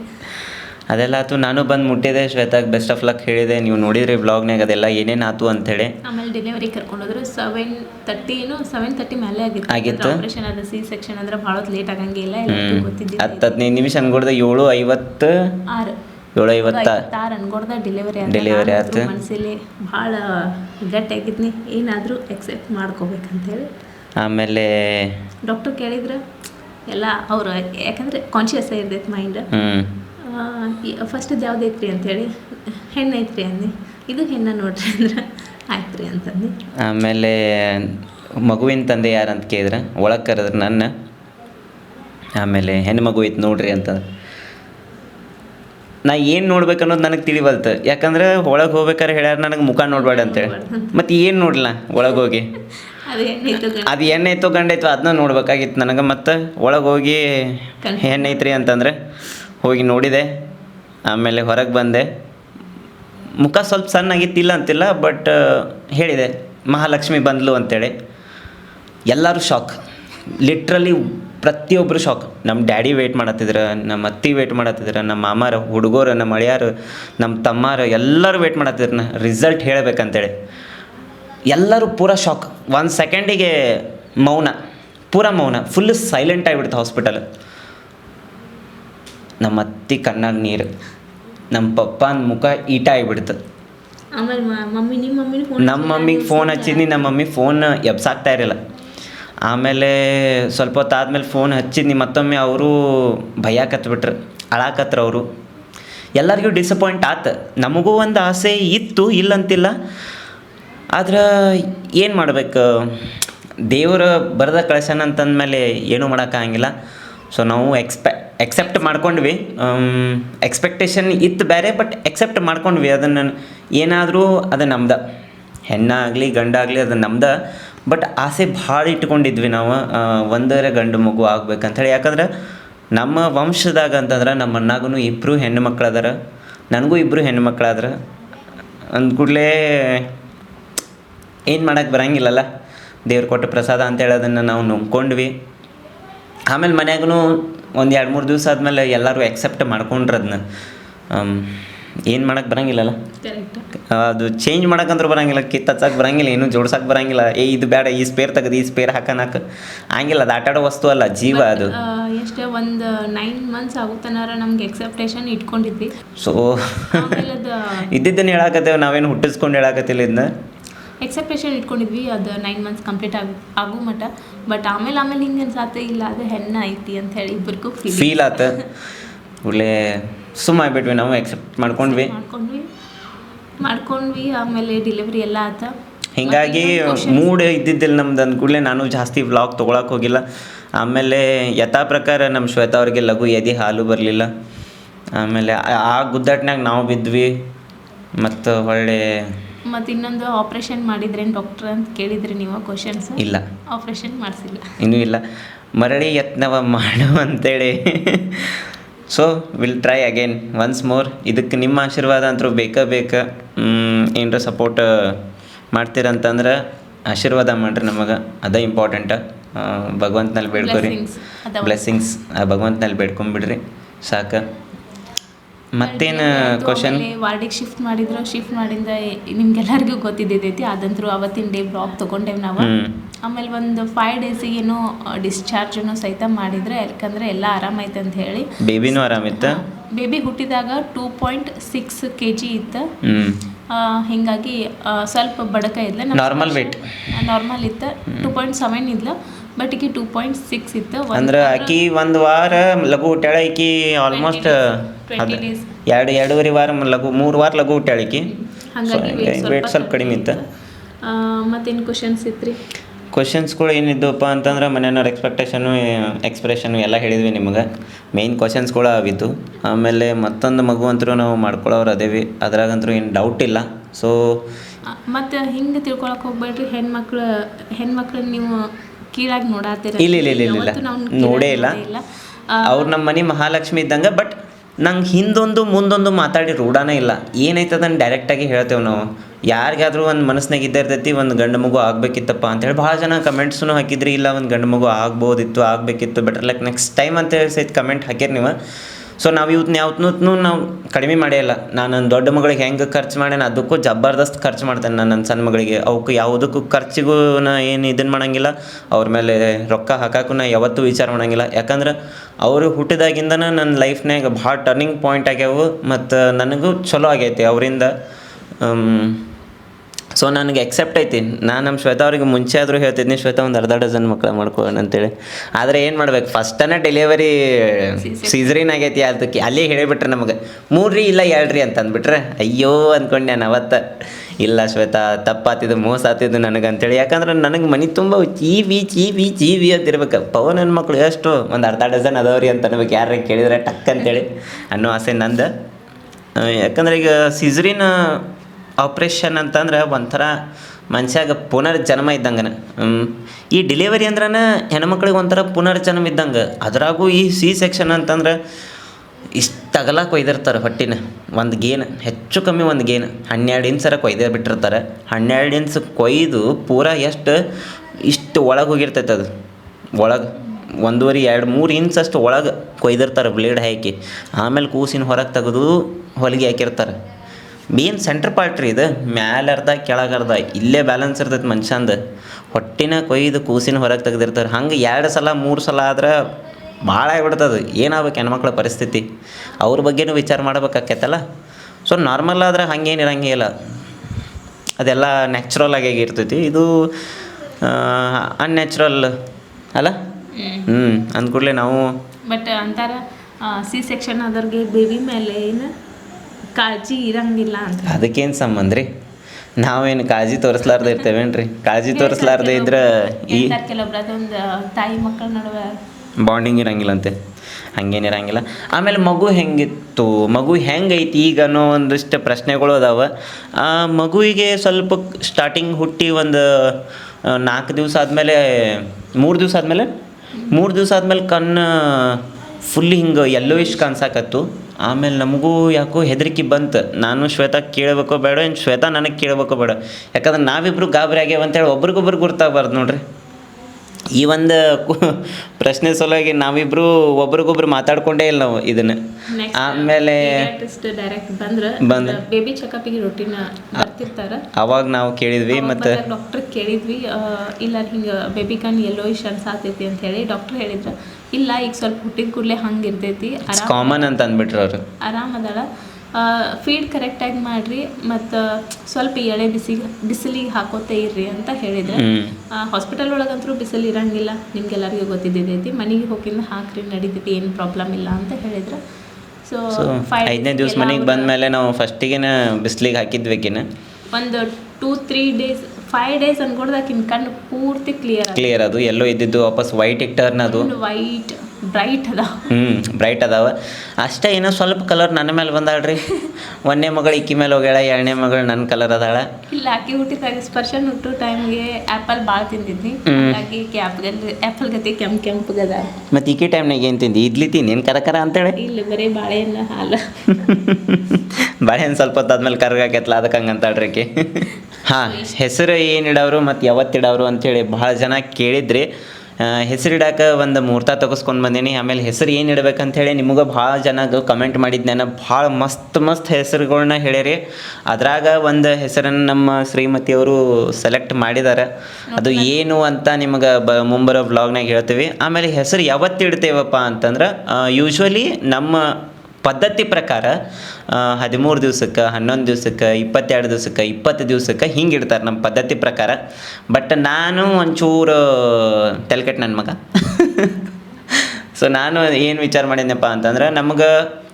Speaker 1: ಅದೆಲ್ಲ ಆತು ನಾನು ಬಂದು ಮುಟ್ಟಿದೆ ಶ್ವೇತಾಗ್ ಬೆಸ್ಟ್ ಆಫ್ ಲಕ್ ಹೇಳಿದೆ. ನೀವು ನೋಡಿದ್ರಿ ಬ್ಲಾಗ್ನಾಗ ಅದೆಲ್ಲ ಏನೇನು ಆತು ಅಂತೇಳಿ
Speaker 2: ಆಮೇಲೆ ಡೆಲಿವರಿ ಕರ್ಕೊಂಡೋದ್ರು ಸೆವೆನ್ ತರ್ಟಿ ಏನು ಸೆವೆನ್ ತರ್ಟಿ ಮೇಲೆ ಆಗಿತ್ತು.
Speaker 1: ಆಗಿತ್ತು?
Speaker 2: ಆಪರೇಷನ್ ಅದು ಸಿ ಸೆಕ್ಷನ್ ಅಂದ್ರೆ ಭಾಳ ಲೇಟ್ ಆಗಂಗಿಲ್ಲ ಗೊತ್ತಿದ್ದಿದ್ದು
Speaker 1: ಹತ್ತು ಹದಿನೈದು ನಿಮಿಷ ಅನ್ಕೊಡ್ದೆ ಏಳು ಐವತ್ತು
Speaker 2: ಆರು.
Speaker 1: ಏಳು ಐವತ್ತು?
Speaker 2: ಆರು ಅನ್ಕೊಡ್ದ ಡೆಲಿವರಿ
Speaker 1: ಡೆಲಿವರಿ ಆಯ್ತು
Speaker 2: ಮನಸ್ಸಲ್ಲಿ ಭಾಳ ಗಟ್ಟಿ ಆಗಿದ್ನಿ ಏನಾದರೂ ಎಕ್ಸೆಪ್ಟ್ ಮಾಡ್ಕೋಬೇಕಂತೇಳಿ.
Speaker 1: ಆಮೇಲೆ
Speaker 2: ಡಾಕ್ಟರ್ ಕೇಳಿದ್ರೆ ಎಲ್ಲ ಅವರು ಯಾಕಂದ್ರೆ ಕಾನ್ಶಿಯಸ್ ಇರ್ತೈತೆ ಮೈಂಡ್ ಫಸ್ಟ್ ಯಾವ್ದು ಐತ್ರಿ ಅಂತೇಳಿ ಹೆಣ್ಣು ಐತ್ರಿ ಅಂದು ಇದು ಹೆಣ್ಣ ನೋಡ್ರಿ ಅಂದ್ರೆ ಆಯ್ತ್ರಿ ಅಂತಂದು
Speaker 1: ಆಮೇಲೆ ಮಗುವಿನ ತಂದೆ ಯಾರು ಅಂತ ಕೇಳಿದ್ರೆ? ಒಳಗೆ ಕರೆದ್ರೆ ನನ್ನ. ಆಮೇಲೆ ಹೆಣ್ಣು ಮಗು ಐತೆ ನೋಡ್ರಿ ಅಂತಂದ್ರೆ ನಾ ಏನು ನೋಡ್ಬೇಕು ಅನ್ನೋದು ನನಗೆ ತಿಳಿವಲ್ತು. ಯಾಕಂದ್ರೆ ಒಳಗೆ ಹೋಗ್ಬೇಕಾದ್ರೆ ಹೇಳ್ಯಾರ ನನಗೆ ಮುಖ ನೋಡ್ಬೇಡ ಅಂತೇಳಿ. ಮತ್ತೆ ಏನು ನೋಡ್ಲಾ ಒಳಗೆ ಹೋಗಿ?
Speaker 2: ಅದು
Speaker 1: ಎಣ್ಣೆ ಇತ್ತು ಗಂಡೈತೋ ಅದನ್ನ ನೋಡ್ಬೇಕಾಗಿತ್ತು ನನಗೆ. ಮತ್ತು ಒಳಗೆ ಹೋಗಿ
Speaker 2: ಎಣ್ಣೆ
Speaker 1: ಹೆಣ್ಣೈತ್ರಿ ಅಂತಂದ್ರೆ ಹೋಗಿ ನೋಡಿದೆ ಆಮೇಲೆ ಹೊರಗೆ ಬಂದೆ. ಮುಖ ಸ್ವಲ್ಪ ಸಣ್ಣಾಗಿತ್ತಿಲ್ಲ ಅಂತಿಲ್ಲ ಬಟ್ ಹೇಳಿದೆ ಮಹಾಲಕ್ಷ್ಮಿ ಬಂದ್ಲು ಅಂತೇಳಿ. ಎಲ್ಲರೂ ಶಾಕ್ ಲಿಟ್ರಲಿ ಪ್ರತಿಯೊಬ್ಬರು ಶಾಕ್ ನಮ್ಮ ಡ್ಯಾಡಿ ವೇಟ್ ಮಾಡತ್ತಿದ್ರು ನಮ್ಮ ಅತ್ತಿ ವೇಟ್ ಮಾಡತ್ತಿದ್ರು ನಮ್ಮ ಮಾಮಾರ ಹುಡುಗರು ನಮ್ಮ ಅಳಿಯಾರು ನಮ್ಮ ತಮ್ಮಾರು ಎಲ್ಲರೂ ವೇಟ್ ಮಾಡತ್ತಿದ್ರು. ರಿಸಲ್ಟ್ ಹೇಳಬೇಕಂತೇಳಿ. ಎಲ್ಲರೂ ಪೂರ ಶಾಕ್ ಒಂದು ಸೆಕೆಂಡಿಗೆ ಮೌನ ಪೂರ ಮೌನ ಫುಲ್ ಸೈಲೆಂಟ್ ಆಗಿಬಿಡ್ತು ಹಾಸ್ಪಿಟಲ್ ನಮ್ಮ ಅತ್ತಿ ಕಣ್ಣಾಗ ನೀರು ನಮ್ಮ ಪಪ್ಪನ ಮುಖ ಈಟ ಆಗಿಬಿಡ್ತು.
Speaker 2: ನಿಮ್ಮ
Speaker 1: ಮಮ್ಮಿಗೆ ಫೋನ್ ಹಚ್ಚಿದ್ನಿ ನಮ್ಮ ಮಮ್ಮಿ ಫೋನ್ ಎಬ್ಸಾಕ್ತಾ ಇರಲಿಲ್ಲ. ಆಮೇಲೆ ಸ್ವಲ್ಪ ಹೊತ್ತು ಆದಮೇಲೆ ಫೋನ್ ಹಚ್ಚಿದ್ನಿ ಮತ್ತೊಮ್ಮೆ ಅವರು ಭಯಕತ್ಬಿಟ್ರು ಅಳಾಕತ್ರ ಅವರು. ಎಲ್ಲರಿಗೂ ಡಿಸಪಾಯಿಂಟ್ ಆತು. ನಮಗೂ ಒಂದು ಆಸೆ ಇತ್ತು ಇಲ್ಲಂತಿಲ್ಲ. ಆದ್ರೆ ಏನು ಮಾಡ್ಬೇಕು? ದೇವರ ಬರದ ಕಳ್ಸನ ಅಂತಂದಮೇಲೆ ಏನೂ ಮಾಡೋಕ್ಕಾಗಿಲ್ಲ ಸೊ ನಾವು ಎಕ್ಸ್ಪೆ ಎಕ್ಸೆಪ್ಟ್ ಮಾಡ್ಕೊಂಡ್ವಿ. ಎಕ್ಸ್ಪೆಕ್ಟೇಷನ್ ಇತ್ತು ಬೇರೆ ಬಟ್ ಎಕ್ಸೆಪ್ಟ್ ಮಾಡ್ಕೊಂಡ್ವಿ. ಅದನ್ನು ಏನಾದರೂ ಅದು ನಮ್ದು. ಹೆಣ್ಣಾಗಲಿ, ಗಂಡಾಗಲಿ ಅದು ನಮ್ದು. ಬಟ್ ಆಸೆ ಭಾಳ ಇಟ್ಕೊಂಡಿದ್ವಿ ನಾವು. ಒಂದರೆ ಗಂಡು ಮಗು ಆಗ್ಬೇಕಂತೇಳಿ. ಯಾಕಂದ್ರೆ ನಮ್ಮ ವಂಶದಾಗ ಅಂತಂದ್ರೆ ನಮ್ಮ ಅಣ್ಣಾಗೂ ಇಬ್ಬರು ಹೆಣ್ಣು ಅದಾರ ನನಗೂ ಇಬ್ಬರು ಹೆಣ್ಣು ಮಕ್ಕಳಾದ್ರೆ ಅಂದ್ಕೂಡಲೇ ಅಂದ ಕೂಡಲೇ ಏನು ಮಾಡೋಕ್ಕೆ ಬರಂಗಿಲ್ಲಲ್ಲ? ದೇವ್ರು ಕೊಟ್ಟ ಪ್ರಸಾದ ಅಂತೇಳಿ ಅದನ್ನು ನಾವು ನುಂಗ್ಕೊಂಡ್ವಿ. ಆಮೇಲೆ ಮನ್ಯಾಗೂ ಒಂದು ಎರಡು ಮೂರು ದಿವಸ ಆದಮೇಲೆ ಎಲ್ಲರೂ ಎಕ್ಸೆಪ್ಟ್ ಮಾಡ್ಕೊಂಡ್ರು ಅದನ್ನ ಏನು ಮಾಡೋಕ್ಕೆ ಬರಂಗಿಲ್ಲಲ್ಲ? ಅದು ಚೇಂಜ್ ಮಾಡೋಕ್ಕಂದ್ರೂ ಬರಂಗಿಲ್ಲ ಕಿತ್ತಚ್ಚಕ್ಕೆ ಬರಂಗಿಲ್ಲ ಏನು ಜೋಡ್ಸಕ್ಕೆ ಬರಂಗಿಲ್ಲ. ಏ ಇದು ಬೇಡ ಈ ಸ್ಪೇರ್ ತೆಗೆದು ಈ ಸ್ಪೇರ್ ಹಾಕನಕ. ಹಂಗಿಲ್ಲ ಅದು ಆಟಾಡೋ ವಸ್ತು ಅಲ್ಲ ಜೀವ ಅದು.
Speaker 2: ಎಷ್ಟೇ ಒಂದು ನೈನ್ ಮಂತ್ಸ್ ಆಗುತ್ತನಾರ ನಮ್ಗೆ ಎಕ್ಸೆಪ್ಟೇಷನ್ ಇಟ್ಕೊಂಡಿದ್ವಿ.
Speaker 1: ಸೊ ಇದ್ದಿದ್ದನ್ನು ಹೇಳಾಕತ್ತೇವೆ ನಾವೇನು ಹುಟ್ಟಿಸ್ಕೊಂಡು ಹೇಳಾಕತ್ತಿಲ್ಲ ಇದನ್ನ
Speaker 2: ಎಕ್ಸೆಪ್ಟೇಷನ್ ಇಟ್ಕೊಂಡಿದ್ವಿ ಅದು ನೈನ್ ಮಂತ್ಸ್ ಕಂಪ್ಲೀಟ್ ಆಗ ಆಗೋ ಮಟ್ಟ ಬಟ್ ಆಮೇಲೆ ಆಮೇಲೆ ಹಿಂಗೆ ಅನ್ಸಾತೆ ಇಲ್ಲ ಅದು ಹೆಣ್ಣ ಐತಿ ಅಂತ ಹೇಳಿ ಇಬ್ಬರಿಗೂ
Speaker 1: ಫೀಲ್ ಆತ. ಒಳ್ಳೆ ಸುಮ್ಮ ಆಗ್ಬಿಟ್ವಿ ನಾವು ಎಕ್ಸೆಪ್ಟ್ ಮಾಡ್ಕೊಂಡ್ವಿ.
Speaker 2: ಮಾಡ್ಕೊಂಡ್ವಿ. ಮಾಡ್ಕೊಂಡ್ವಿ ಆಮೇಲೆ ಡೆಲಿವರಿ ಎಲ್ಲ ಆತ.
Speaker 1: ಹೀಗಾಗಿ ಮೂಡ್ ಇದ್ದಿದ್ದಿಲ್ಲ ನಮ್ದು ಅಂದ ಕೂಡಲೇ ನಾನು ಜಾಸ್ತಿ ವ್ಲಾಗ್ ತೊಗೊಳಕ್ಕೆ ಹೋಗಿಲ್ಲ. ಆಮೇಲೆ ಯಥಾ ಪ್ರಕಾರ ನಮ್ಮ ಶ್ವೇತಾ ಅವ್ರಿಗೆ ಲಘು ಎದಿ ಹಾಲು ಬರಲಿಲ್ಲ. ಆಮೇಲೆ ಆ- ಆ ಗುದ್ದಾಟ್ನಾಗ ನಾವು ಬಿದ್ವಿ ಮತ್ತು ಒಳ್ಳೆ
Speaker 2: ಮತ್ತು ಇನ್ನೊಂದು ಆಪ್ರೇಷನ್ ಮಾಡಿದ್ರೇನು ಡಾಕ್ಟರ್ ಅಂತ ಕೇಳಿದ್ರಿ ನೀವು ಕ್ವಶನ್ಸ್
Speaker 1: ಇಲ್ಲ.
Speaker 2: ಆಪ್ರೇಷನ್ ಮಾಡಿಸಿಲ್ಲ.
Speaker 1: ಇನ್ನೂ ಇಲ್ಲ. ಮರಳಿ ಯತ್ನವ ಮಾಡು ಅಂತೇಳಿ. So will try again once more ಇದಕ್ಕೆ ನಿಮ್ಮ ಆಶೀರ್ವಾದ ಅಂತೂ ಬೇಕೇ ಬೇಕಾ. ಏನರ ಸಪೋರ್ಟ್ ಮಾಡ್ತೀರಂತಂದ್ರೆ ಆಶೀರ್ವಾದ ಮಾಡಿರಿ ನಮಗೆ. ಅದೇ ಇಂಪಾರ್ಟೆಂಟ್ ಭಗವಂತನಲ್ಲಿ ಬೇಡ್ಕೊರಿ. ಬ್ಲೆಸ್ಸಿಂಗ್ಸ್ ಆ ಭಗವಂತನಲ್ಲಿ ಬೇಡ್ಕೊಂಬಿಡ್ರಿ. ಸಾಕು. ಮತ್ತೇನು ಕ್ವಶನ್
Speaker 2: ವಾರ್ಡಿಗೆ ಶಿಫ್ಟ್ ಮಾಡಿದ್ರು ಶಿಫ್ಟ್ ಮಾಡಿಂದ ನಿಮ್ಗೆಲ್ಲರಿಗೂ ಗೊತ್ತಿದ್ದೈತಿ ಅದಂತರೂ ಅವತ್ತಿನ ಡೇ ಬ್ಲಾಕ್ ತೊಗೊಂಡೇವು ನಾವು. ಆಮೇಲೆ ಒಂದು ಫೈವ್ ಡಿಸ್ಚಾರ್ಜ್ ಅನ್ನು ಸಹಿತ ಮಾಡಿದ್ರೆ ಯಾಕಂದ್ರೆ ಎಲ್ಲ ಆರಾಮೈತೆ ಅಂತ ಹೇಳಿ.
Speaker 1: ಬೇಬಿನೂ ಆರಾಮಿತ್ತು?
Speaker 2: ಬೇಬಿ ಹುಟ್ಟಿದಾಗ two point six K G ಇತ್ತು ಹಿಂಗಾಗಿ ಸ್ವಲ್ಪ ಬಡಕ ಇದ್ಲ.
Speaker 1: Normal weight.
Speaker 2: ನಾರ್ಮಲ್ ಇತ್ತು. ಟೂ ಪಾಯಿಂಟ್ ಸೆವೆನ್ ಇದ್ಲ. ಬಟ್ ಈಕಿ ಟೂ ಪಾಯಿಂಟ್ ಸಿಕ್ಸ್ ಇತ್ತು
Speaker 1: ಅಂದ್ರೆ ಆಕಿ ಒಂದು ವಾರ ಲಘು ಹುಟ್ಟಾಳ ಆಕಿ ಆಲ್ಮೋಸ್ಟ್
Speaker 2: days, 20
Speaker 1: ಅದು.
Speaker 2: days.
Speaker 1: ಎರಡು ಎರಡೂವರೆ ವಾರ ಲಘು ಮೂರು ವಾರ ಲಘು ಊಟ ಹೇಳಿಕೆ
Speaker 2: ಹಂಗಾಗಿ weight
Speaker 1: ವೇಟ್ ಸ್ವಲ್ಪ ಕಡಿಮೆ ಇತ್ತು.
Speaker 2: ಮತ್ತೇನು ಕ್ವಶನ್ಸ್ ಇತ್ರಿ?
Speaker 1: ಕ್ವಶನ್ಸ್ಗಳು ಏನಿದ್ದವಪ್ಪ ಅಂತಂದ್ರೆ ಮನೆಯವ್ರ ಎಕ್ಸ್ಪೆಕ್ಟೇಷನು ಎಕ್ಸ್ಪ್ರೆಷನು ಎಲ್ಲ ಹೇಳಿದ್ವಿ ನಿಮಗೆ. ಮೇಯ್ನ್ ಕ್ವಶನ್ಸ್ಗಳು ಆಗಿತ್ತು ಆಮೇಲೆ ಮತ್ತೊಂದು ಮಗು ಅಂತೂ ನಾವು ಮಾಡ್ಕೊಳ್ಳೋರು ಅದೇವಿ. ಅದ್ರಾಗಂತೂ ಏನು ಡೌಟ್ ಇಲ್ಲ. ಸೊ
Speaker 2: ಮತ್ತು ಹಿಂಗೆ ತಿಳ್ಕೊಳಕ್ಕೆ ಹೋಗ್ಬೇಡ್ರಿ. ಹೆಣ್ಮಕ್ಳು ಹೆಣ್ಮಕ್ಳನ್ನ ನೀವು ಕೀಳಾಗಿ ನೋಡಾತೀರ.
Speaker 1: ಇಲ್ಲ ಇಲ್ಲ ಇಲ್ಲ ಇಲ್ಲ. ನೋಡೇ ಇಲ್ಲ. ಅವ್ರು ನಮ್ಮ ಮನೆ ಮಹಾಲಕ್ಷ್ಮಿ ಇದ್ದಂಗೆ ಬಟ್ ನಂಗೆ ಹಿಂದೊಂದು ಮುಂದೊಂದು ಮಾತಾಡಿ ರೂಢಾನೇ ಇಲ್ಲ. ಏನೈತದ ಅದನ್ನು ಡೈರೆಕ್ಟಾಗಿ ಹೇಳ್ತೇವೆ ನಾವು. ಯಾರಿಗಾದ್ರೂ ಒಂದು ಮನಸ್ಸಿನಾಗ ಇದ್ದೇ ಇರ್ತೈತಿ, ಒಂದು ಗಂಡು ಮಗು ಆಗಬೇಕಿತ್ತಪ್ಪ ಅಂತೇಳಿ ಭಾಳ ಜನ ಕಮೆಂಟ್ಸೂ ಹಾಕಿದ್ರಿ, ಇಲ್ಲ ಒಂದು ಗಂಡು ಮಗು ಆಗ್ಬೋದಿತ್ತು, ಆಗಬೇಕಿತ್ತು ಬೆಟರ್ ಲೈಕ್ ನೆಕ್ಸ್ಟ್ ಟೈಮ್ ಅಂತೇಳಿ ಸಹಿತ ಕಮೆಂಟ್ ಹಾಕಿರಿ ನೀವು. ಸೊ ನಾವು ಇವತ್ತು ಯಾವತ್ತೂ ನಾವು ಕಡಿಮೆ ಮಾಡೇ ಇಲ್ಲ. ನಾನು ನನ್ನ ದೊಡ್ಡ ಮಗಳಿಗೆ ಹೆಂಗೆ ಖರ್ಚು ಮಾಡೇನ ಅದಕ್ಕೂ ಜಬರ್ದಸ್ತ್ ಖರ್ಚು ಮಾಡ್ತೇನೆ ನಾನು ನನ್ನ ಸಣ್ಣ ಮಗಳಿಗೆ. ಅವಕ್ಕೆ ಯಾವುದಕ್ಕೂ ಖರ್ಚಿಗೂ ನಾ ಏನು ಇದನ್ನು ಮಾಡಂಗಿಲ್ಲ. ಅವ್ರ ಮೇಲೆ ರೊಕ್ಕ ಹಾಕಕ್ಕೂ ನಾ ಯಾವತ್ತೂ ವಿಚಾರ ಮಾಡಂಗಿಲ್ಲ. ಯಾಕಂದ್ರೆ ಅವರು ಹುಟ್ಟಿದಾಗಿಂದನ ನನ್ನ ಲೈಫ್ನಾಗ ಭಾಳ ಟರ್ನಿಂಗ್ ಪಾಯಿಂಟ್ ಆಗ್ಯಾವು ಮತ್ತು ನನಗೂ ಚಲೋ ಆಗೈತಿ. ಅವರಿಂದ ಸೊ ನನಗೆ ಎಕ್ಸೆಪ್ಟ್ ಐತಿ. ನಾನು ನಮ್ಮ ಶ್ವೇತಾ ಅವ್ರಿಗೆ ಮುಂಚೆ ಆದರೂ ಹೇಳ್ತಿದ್ನಿ, ಶ್ವೇತಾ, ಒಂದು ಅರ್ಧ ಡಜನ್ ಮಕ್ಕಳು ಮಾಡ್ಕೊಳ್ಳೋಣ ಅಂತೇಳಿ. ಆದರೆ ಏನು ಮಾಡ್ಬೇಕು? ಫಸ್ಟನೇ ಡೆಲಿವರಿ ಸೀಸರಿನ್ ಆಗೈತಿ ಅದಕ್ಕೆ ಅಲ್ಲೇ ಹೇಳಿಬಿಟ್ರೆ ನಮಗೆ, ಮೂರ್ರಿ ಇಲ್ಲ ಹೇಳ್ರಿ ಅಂತ ಅಂದ್ಬಿಟ್ರೆ, ಅಯ್ಯೋ ಅಂದ್ಕೊಂಡೆ ನಾನು ಅವತ್ತು. ಇಲ್ಲ ಶ್ವೇತಾ ತಪ್ಪಾತಿದ್ದು ಮೋಸ ಆತಿದ್ದು ನನಗೆ ಅಂತೇಳಿ ಯಾಕಂದ್ರೆ ನನಗೆ ಮನೆ ತುಂಬ ಚೀವಿ ಚೀವಿ ಚೀವಿ ಅಂತಿರ್ಬೇಕು ಪವನ್ ನನ್ನ ಮಕ್ಕಳು ಎಷ್ಟು? ಒಂದು ಅರ್ಧ ಡಜನ್ ಅದಾವ್ರಿ ಅಂತ ಅನ್ಬೇಕು. ಯಾರು ಕೇಳಿದ್ರೆ ಟಕ್ ಅಂತೇಳಿ ಅನ್ನೋ ಆಸೆ ನಂದು. ಯಾಕಂದ್ರೆ ಈಗ ಸಿಜ್ರಿನ್ ಆಪ್ರೇಷನ್ ಅಂತಂದ್ರೆ ಒಂಥರ ಮನುಷ್ಯಾಗ ಪುನರ್ಜನ್ಮ ಇದ್ದಂಗನ. ಈ ಡಿಲಿವರಿ ಅಂದ್ರನ ಹೆಣ್ಮಕ್ಳಿಗೆ ಒಂಥರ ಪುನರ್ಜನ್ಮ ಇದ್ದಂಗೆ. ಅದರಾಗೂ ಈ ಸಿ ಸೆಕ್ಷನ್ ಅಂತಂದ್ರೆ ಇಷ್ಟು ಅಗಲ ಕೊಯ್ದಿರ್ತಾರೆ ಹೊಟ್ಟಿನ. ಒಂದು ಗೇನ್, ಹೆಚ್ಚು ಕಮ್ಮಿ ಒಂದು ಗೇನ್. ಹನ್ನೆರಡು ಇಂಚರ ಕೊಯ್ದೇ ಬಿಟ್ಟಿರ್ತಾರೆ. ಹನ್ನೆರಡು ಇಂಚ್ ಕೊಯ್ದು ಪೂರ ಎಷ್ಟು, ಇಷ್ಟು ಒಳಗೆ ಹೋಗಿರ್ತೈತೆ ಅದು. ಒಳಗೆ ಒಂದೂವರೆ, ಎರಡು, ಮೂರು ಇಂಚಷ್ಟು ಒಳಗೆ ಕೊಯ್ದಿರ್ತಾರೆ ಬ್ಲೇಡ್ ಹಾಕಿ. ಆಮೇಲೆ ಕೂಸಿನ ಹೊರಗೆ ತೆಗೆದು ಹೊಲಿಗೆ ಹಾಕಿರ್ತಾರೆ. ಮೇನ್ ಸೆಂಟ್ರ್ ಪಾರ್ಟ್ ರೀ ಇದು. ಮ್ಯಾಲೆ ಅರ್ಧ ಕೆಳಗೆ ಅರ್ಧ. ಇಲ್ಲೇ ಬ್ಯಾಲೆನ್ಸ್ ಇರ್ತೈತೆ ಮನುಷ್ಯಂದು ಹೊಟ್ಟಿನ ಕೊಯ್ದು ಕೂಸಿನ ಹೊರಗೆ ತೆಗೆದಿರ್ತಾರೆ. ಹಂಗೆ ಎರಡು ಸಲ ಮೂರು ಸಲ ಆದ್ರೆ ಭಾಳ ಆಗ್ಬಿಡ್ತದೆ. ಏನಾಗಬೇಕು ಹೆಣ್ಮಕ್ಳ ಪರಿಸ್ಥಿತಿ? ಅವ್ರ ಬಗ್ಗೆನೂ ವಿಚಾರ ಮಾಡ್ಬೇಕಾಕೈತಲ್ಲ ಸೊ ನಾರ್ಮಲ್ ಆದ್ರೆ ಹಂಗೇನು ಇರಂಗಿಲ್ಲ ಅದೆಲ್ಲ ನ್ಯಾಚುರಲ್ ಆಗಿ ಇರ್ತೈತಿ. ಇದು ಅನ್ಯಾಚುರಲ್ ಅಲ್ಲ? ಹ್ಞೂ ಅಂದ್ಕೂಡ್ಲೆ ನಾವು
Speaker 2: ಬಟ್ ಅಂತಾರ ಸಿ ಸೆಕ್ಷನ್ ಆದವ್ರಿಗೆ ಬೇಬಿ ಮೇಲೆ ಏನು ಕಾಳಜಿ ಇರಂಗಿಲ್ಲ ಅಂತ.
Speaker 1: ಅದಕ್ಕೇನು ಸಂಬಂಧ ರೀ? ನಾವೇನು ಕಾಳಜಿ ತೋರಿಸ್ಲಾರ್ದೆ ಇರ್ತೇವೇನ್ರಿ? ಕಾಳಜಿ ತೋರಿಸ್ಲಾರ್ದೆ ಇದ್ರೆ ಈ
Speaker 2: ಕೆಲವೊಬ್ರು. ಅದೊಂದು ತಾಯಿ ಮಕ್ಕಳ ನಡುವೆ
Speaker 1: ಬಾಂಡಿಂಗ್ ಇರಂಗಿಲ್ಲ ಅಂತೆ ಹಂಗೇನಿರಂಗಿಲ್ಲ ಆಮೇಲೆ ಮಗು ಹೆಂಗಿತ್ತು? ಮಗು ಹೆಂಗೈತಿ ಈಗ ಅನ್ನೋ ಒಂದಿಷ್ಟು ಪ್ರಶ್ನೆಗಳು ಅದಾವ. ಆ ಮಗುವಿಗೆ ಸ್ವಲ್ಪ ಸ್ಟಾರ್ಟಿಂಗ್ ಹುಟ್ಟಿ ಒಂದು ನಾಲ್ಕು ದಿವಸ ಆದಮೇಲೆ ಮೂರು ದಿವಸ ಆದಮೇಲೆ? ಮೂರು ದಿವಸ ಆದಮೇಲೆ ಕಣ್ಣು ಫುಲ್ ಹಿಂಗೆ ಎಲ್ಲೋ ಇಷ್ಟು ಕಾಣ್ಸಾಕತ್ತು. ಆಮೇಲೆ ನಮಗೂ ಯಾಕೋ ಹೆದರಿಕೆ ಬಂತು. ನಾನು ಶ್ವೇತಾ ಕೇಳಬೇಕೋ ಬೇಡ ಇನ್ನು ಶ್ವೇತಾ ನನಗೆ ಕೇಳಬೇಕೋ ಬೇಡ. ಯಾಕಂದ್ರೆ ನಾವಿಬ್ರು ಗಾಬರಿ ಆಗ್ಯಾವ ಅಂತೇಳಿ ಒಬ್ರಿಗೊಬ್ರು ಗುರ್ತಾಗಬಾರ್ದು ನೋಡ್ರಿ. ಈ ಒಂದು ಪ್ರಶ್ನೆ ಸಲುವಾಗಿ ನಾವಿಬ್ರು ಒಬ್ರಿಗೊಬ್ರು ಮಾತಾಡ್ಕೊಂಡೇ ಇಲ್ಲ ನಾವು ಇದನ್ನ. ಆಮೇಲೆ
Speaker 2: ಡೈರೆಕ್ಟ್ ಬಂದ್ರೆ
Speaker 1: ಬಂದ್-
Speaker 2: ಬೇಬಿ ಚೆಕಪ್ಪಿಗೆ ರೊಟೀನ್ ಬರ್ತಿರ್ತಾರ.
Speaker 1: ಅವಾಗ ನಾವು ಕೇಳಿದ್ವಿ ಮತ್ತೆ
Speaker 2: ಡಾಕ್ಟರ್ ಕೇಳಿದ್ವಿ ಇಲ್ಲ ಹಿಂಗೆ ಬೇಬಿ ಕಣ್ ಎಲ್ಲೋ ಇಶ್ ಆತೈತಿ ಅಂತ ಹೇಳಿ ಡಾಕ್ಟರ್ ಹೇಳಿದ್ರು ಇಲ್ಲ ಈಗ ಸ್ವಲ್ಪ ಹುಟ್ಟಿದ ಕೂಡಲೇ ಹಂಗ ಇರ್ತೈತಿ
Speaker 1: ಕಾಮನ್ ಅಂತ ಅಂದ್ಬಿಟ್ರು ಅವರು.
Speaker 2: ಆರಾಮದಳ ಫೀಡ್ ಕರೆಕ್ಟಾಗಿ ಮಾಡಿರಿ ಮತ್ತು ಸ್ವಲ್ಪ ಎಳೆ ಬಿಸಿ ಬಿಸಿಲಿಗೆ ಹಾಕೋತೇ ಇರ್ರಿ ಅಂತ ಹೇಳಿದ್ರೆ ಹಾಸ್ಪಿಟಲ್ ಒಳಗಂತೂ ಬಿಸಿಲು ಇರಂಗಿಲ್ಲ ನಿಮ್ಗೆಲ್ಲರಿಗೂ ಗೊತ್ತಿದ್ದೈತಿ ಮನೆಗೆ ಹೋಗಿಂದ ಹಾಕ್ರಿ ನಡೀತೈತಿ ಏನು ಪ್ರಾಬ್ಲಮ್ ಇಲ್ಲ ಅಂತ ಹೇಳಿದ್ರೆ ಸೊ
Speaker 1: ಐದನೇ ದಿವಸ ಮನೆಗೆ ಬಂದ ಮೇಲೆ ನಾವು ಫಸ್ಟಿಗೆ ಬಿಸಿಲಿಗೆ ಹಾಕಿದ್ವಿಕಿನ?
Speaker 2: ಒಂದು two three days five days ಅನ್ಕೊಡ್ದಾಕಿನ ಕಣ್ಣು ಪೂರ್ತಿ ಕ್ಲಿಯರ್
Speaker 1: ಕ್ಲಿಯರ್ ಅದು ಎಲ್ಲೋ ಇದ್ದಿದ್ದು ವಾಪಸ್ ವೈಟ್ ಟರ್ನ್ ಅದು
Speaker 2: ವೈಟ್ ಬ್ರೈಟ್ ಅದ
Speaker 1: ಹ್ಞೂ ಬ್ರೈಟ್ ಅದಾವ. ಅಷ್ಟೇ ಏನೋ ಸ್ವಲ್ಪ ಕಲರ್ ನನ್ನ ಮೇಲೆ ಬಂದಾಳ್ರಿ. ಒಂದನೇ ಮಗಳು ಇಕ್ಕಿ ಮೇಲೆ ಹೋಗ್ಯಾಳ ಎರಡನೇ ಮಗಳು ನನ್ನ ಕಲರ್ ಅದಾಳ.
Speaker 2: ಇಲ್ಲ ಆಕೆ ಹುಟ್ಟಿದಾಗ ಸ್ಪರ್ಶ ಹುಟ್ಟು ಟೈಮ್ಗೆ ಆ್ಯಪಲ್ ಭಾಳ ತಿಂದಿದ್ನಿ. ಹಾಗಾಗಿ ಕ್ಯಾಪ್ ಆ್ಯಪಲ್ ಗತಿ ಕೆಂಪು ಕೆಂಪಗದ
Speaker 1: ಮತ್ತು ಇಕ್ಕಿ ಟೈಮ್ನಾಗ ಏನು ತಿಂದಿ? ಇಡ್ಲಿ ತಿಂದು? ಏನು ಕರಕರ ಕರ ಅಂತೇಳಿ?
Speaker 2: ಇಲ್ಲ ಬರೀ ಬಾಳೆಹಣ್ಣು ಹಾಲು.
Speaker 1: ಬಾಳೆಹಣ್ಣು ಸ್ವಲ್ಪ ಹೊತ್ತಾದ್ಮೇಲೆ ಕರ್ಗಾಕೈತ್ಲ ಅದಕ್ಕೆ ಹಂಗೆ ಅಂತಾಳ್ರಿ ಆಕಿ ಹಾಂ ಹೆಸರು ಏನು ಇಡೋರು ಮತ್ತು ಯಾವತ್ತಿಡೋರು ಅಂಥೇಳಿ ಭಾಳ ಜನ ಕೇಳಿದ್ರಿ. ಹೆಸರು ಇಡಾಕ ಒಂದು ಮುಹೂರ್ತ ತೆಗೆಸ್ಕೊಂಡು ಬಂದೀನಿ. ಆಮೇಲೆ ಹೆಸರು ಏನು ಇಡ್ಬೇಕಂಥೇಳಿ ನಿಮಗೆ ಭಾಳ ಜನ ಕಮೆಂಟ್ ಮಾಡಿದ್ನ ಭಾಳ ಮಸ್ತ್ ಮಸ್ತ್ ಹೆಸರುಗಳನ್ನ ಹೇಳಿರಿ ಅದ್ರಾಗ ಒಂದು ಹೆಸರನ್ನು ನಮ್ಮ ಶ್ರೀಮತಿಯವರು ಸೆಲೆಕ್ಟ್ ಮಾಡಿದ್ದಾರೆ ಅದು ಏನು ಅಂತ ನಿಮಗೆ ಬ ಮುಂಬರೋ ಬ್ಲಾಗ್ನಾಗ ಹೇಳ್ತೀವಿ. ಆಮೇಲೆ ಹೆಸರು ಯಾವತ್ತಿಡ್ತೇವಪ್ಪ ಅಂತಂದ್ರೆ ಯೂಶ್ವಲಿ ನಮ್ಮ ಪದ್ಧತಿ ಪ್ರಕಾರ ಹದಿಮೂರು ದಿವ್ಸಕ್ಕೆ, ಹನ್ನೊಂದು ದಿವ್ಸಕ್ಕೆ, ಇಪ್ಪತ್ತೆರಡು ದಿವ್ಸಕ್ಕೆ, ಇಪ್ಪತ್ತು ದಿವ್ಸಕ್ಕೆ ಹಿಂಗೆ ಇಡ್ತಾರೆ ನಮ್ಮ ಪದ್ಧತಿ ಪ್ರಕಾರ. ಬಟ್ ನಾನು ಒಂಚೂರು ತಲೆಕೆಟ್ಟು ನನ್ನ ಮಗ. ಸೊ ನಾನು ಏನು ವಿಚಾರ ಮಾಡಿದ್ನಪ್ಪ ಅಂತಂದ್ರೆ, ನಮ್ಗೆ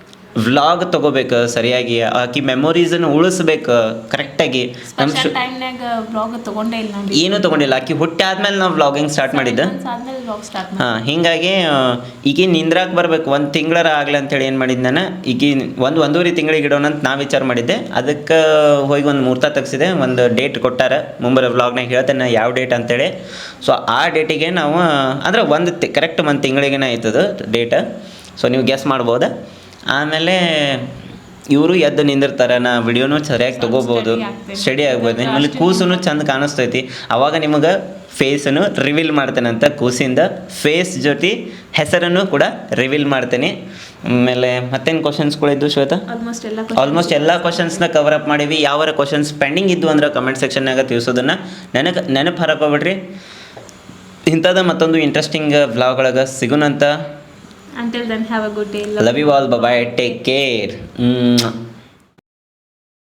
Speaker 1: ವ್ಲಾಗ್ ತಗೋಬೇಕು ಸರಿಯಾಗಿ ಆಕಿ ಮೆಮೊರೀಸನ್ನು ಉಳಿಸ್ಬೇಕು ಕರೆಕ್ಟಾಗಿ ನಮ್ಮ ಶು
Speaker 2: ಟೈಮ್ನಾಗ ಬ್ಲಾಗ್ ತಗೊಂಡೇ ಇಲ್ಲ ನೋಡಿ
Speaker 1: ಏನೂ ತೊಗೊಂಡಿಲ್ಲ ಆಕಿ ಹುಟ್ಟಿ ಆದ್ಮೇಲೆ ನಾವು ವ್ಲಾಗಿಂಗ್ ಸ್ಟಾರ್ಟ್ ಮಾಡಿದ್ದ.
Speaker 2: ಆದ್ಮೇಲೆ ಬ್ಲಾಗ್ ಸ್ಟಾರ್ಟ್
Speaker 1: ಹಾಂ ಹೀಗಾಗಿ ಈಗಿನ ನಿಂದ್ರಾಕ್ ಬರ್ಬೇಕು ಒಂದು ತಿಂಗಳರ ಆಗ್ಲಿ ಅಂತೇಳಿ ಏನು ಮಾಡಿದ್ದು ನಾನು ಈಗ ಒಂದು ಒಂದೂವರೆ ತಿಂಗಳಿಗೆ ಇಡೋಣ ಅಂತ ನಾ ವಿಚಾರ ಮಾಡಿದ್ದೆ. ಅದಕ್ಕೆ ಹೋಗಿ ಒಂದು ಮುಹೂರ್ತ ತೆಗ್ಸಿದೆ ಒಂದು ಡೇಟ್ ಕೊಟ್ಟಾರ. ಮುಂಬರೋ ವ್ಲಾಗ್ನಾಗ ಹೇಳ್ತೇನೆ ಯಾವ ಡೇಟ್ ಅಂತೇಳಿ ಸೊ ಆ ಡೇಟಿಗೆ ನಾವು ಅಂದ್ರೆ ಒಂದು ಕರೆಕ್ಟ್ ಒಂದು ತಿಂಗಳಿಗೆನೇ ಆಯ್ತದ ಡೇಟ್ ಸೊ ನೀವು ಗೆಸ್ ಮಾಡ್ಬೋದು? ಆಮೇಲೆ ಇವರು ಎದ್ದು ನಿಂದಿರ್ತಾರೆ ನಾ ವಿಡಿಯೋನು ಸರಿಯಾಗಿ ತೊಗೋಬೋದು ಸ್ಟಡಿ ಆಗ್ಬೋದು ಆಮೇಲೆ ಕೂಸುನು ಚಂದ ಕಾಣಿಸ್ತೈತಿ. ಅವಾಗ ನಿಮಗೆ ಫೇಸನ್ನು ರಿವೀಲ್ ಮಾಡ್ತೇನಂತ ಕೂಸಿಂದ ಫೇಸ್ ಜೊತೆ ಹೆಸರನ್ನು ಕೂಡ ರಿವೀಲ್ ಮಾಡ್ತೇನೆ. ಆಮೇಲೆ ಮತ್ತೇನು ಕ್ವಶನ್ಸ್ಗಳಿದ್ದು ಶ್ವೇತಾ?
Speaker 2: ಆಲ್ಮೋಸ್ಟ್ ಎಲ್ಲ
Speaker 1: ಆಲ್ಮೋಸ್ಟ್ ಎಲ್ಲ ಕ್ವಶನ್ಸ್ನ ಕವರ್ ಅಪ್ ಮಾಡೀವಿ. ಯಾವಾರ ಕ್ವಶನ್ಸ್ ಪೆಂಡಿಂಗ್ ಇದ್ದು ಅಂದ್ರೆ ಕಮೆಂಟ್ ಸೆಕ್ಷನ್ನಾಗ ತಿಳಿಸೋದನ್ನು ನೆನಪು ನೆನಪು ಹರಕೋಬಿಡ್ರಿ ಇಂಥದ್ದು ಮತ್ತೊಂದು ಇಂಟ್ರೆಸ್ಟಿಂಗ್ ವ್ಲಾಗ್ಗಳಿಗೆ Until
Speaker 2: then, have a good day. Love,
Speaker 1: Love you all. Bye bye. Take care. Mm.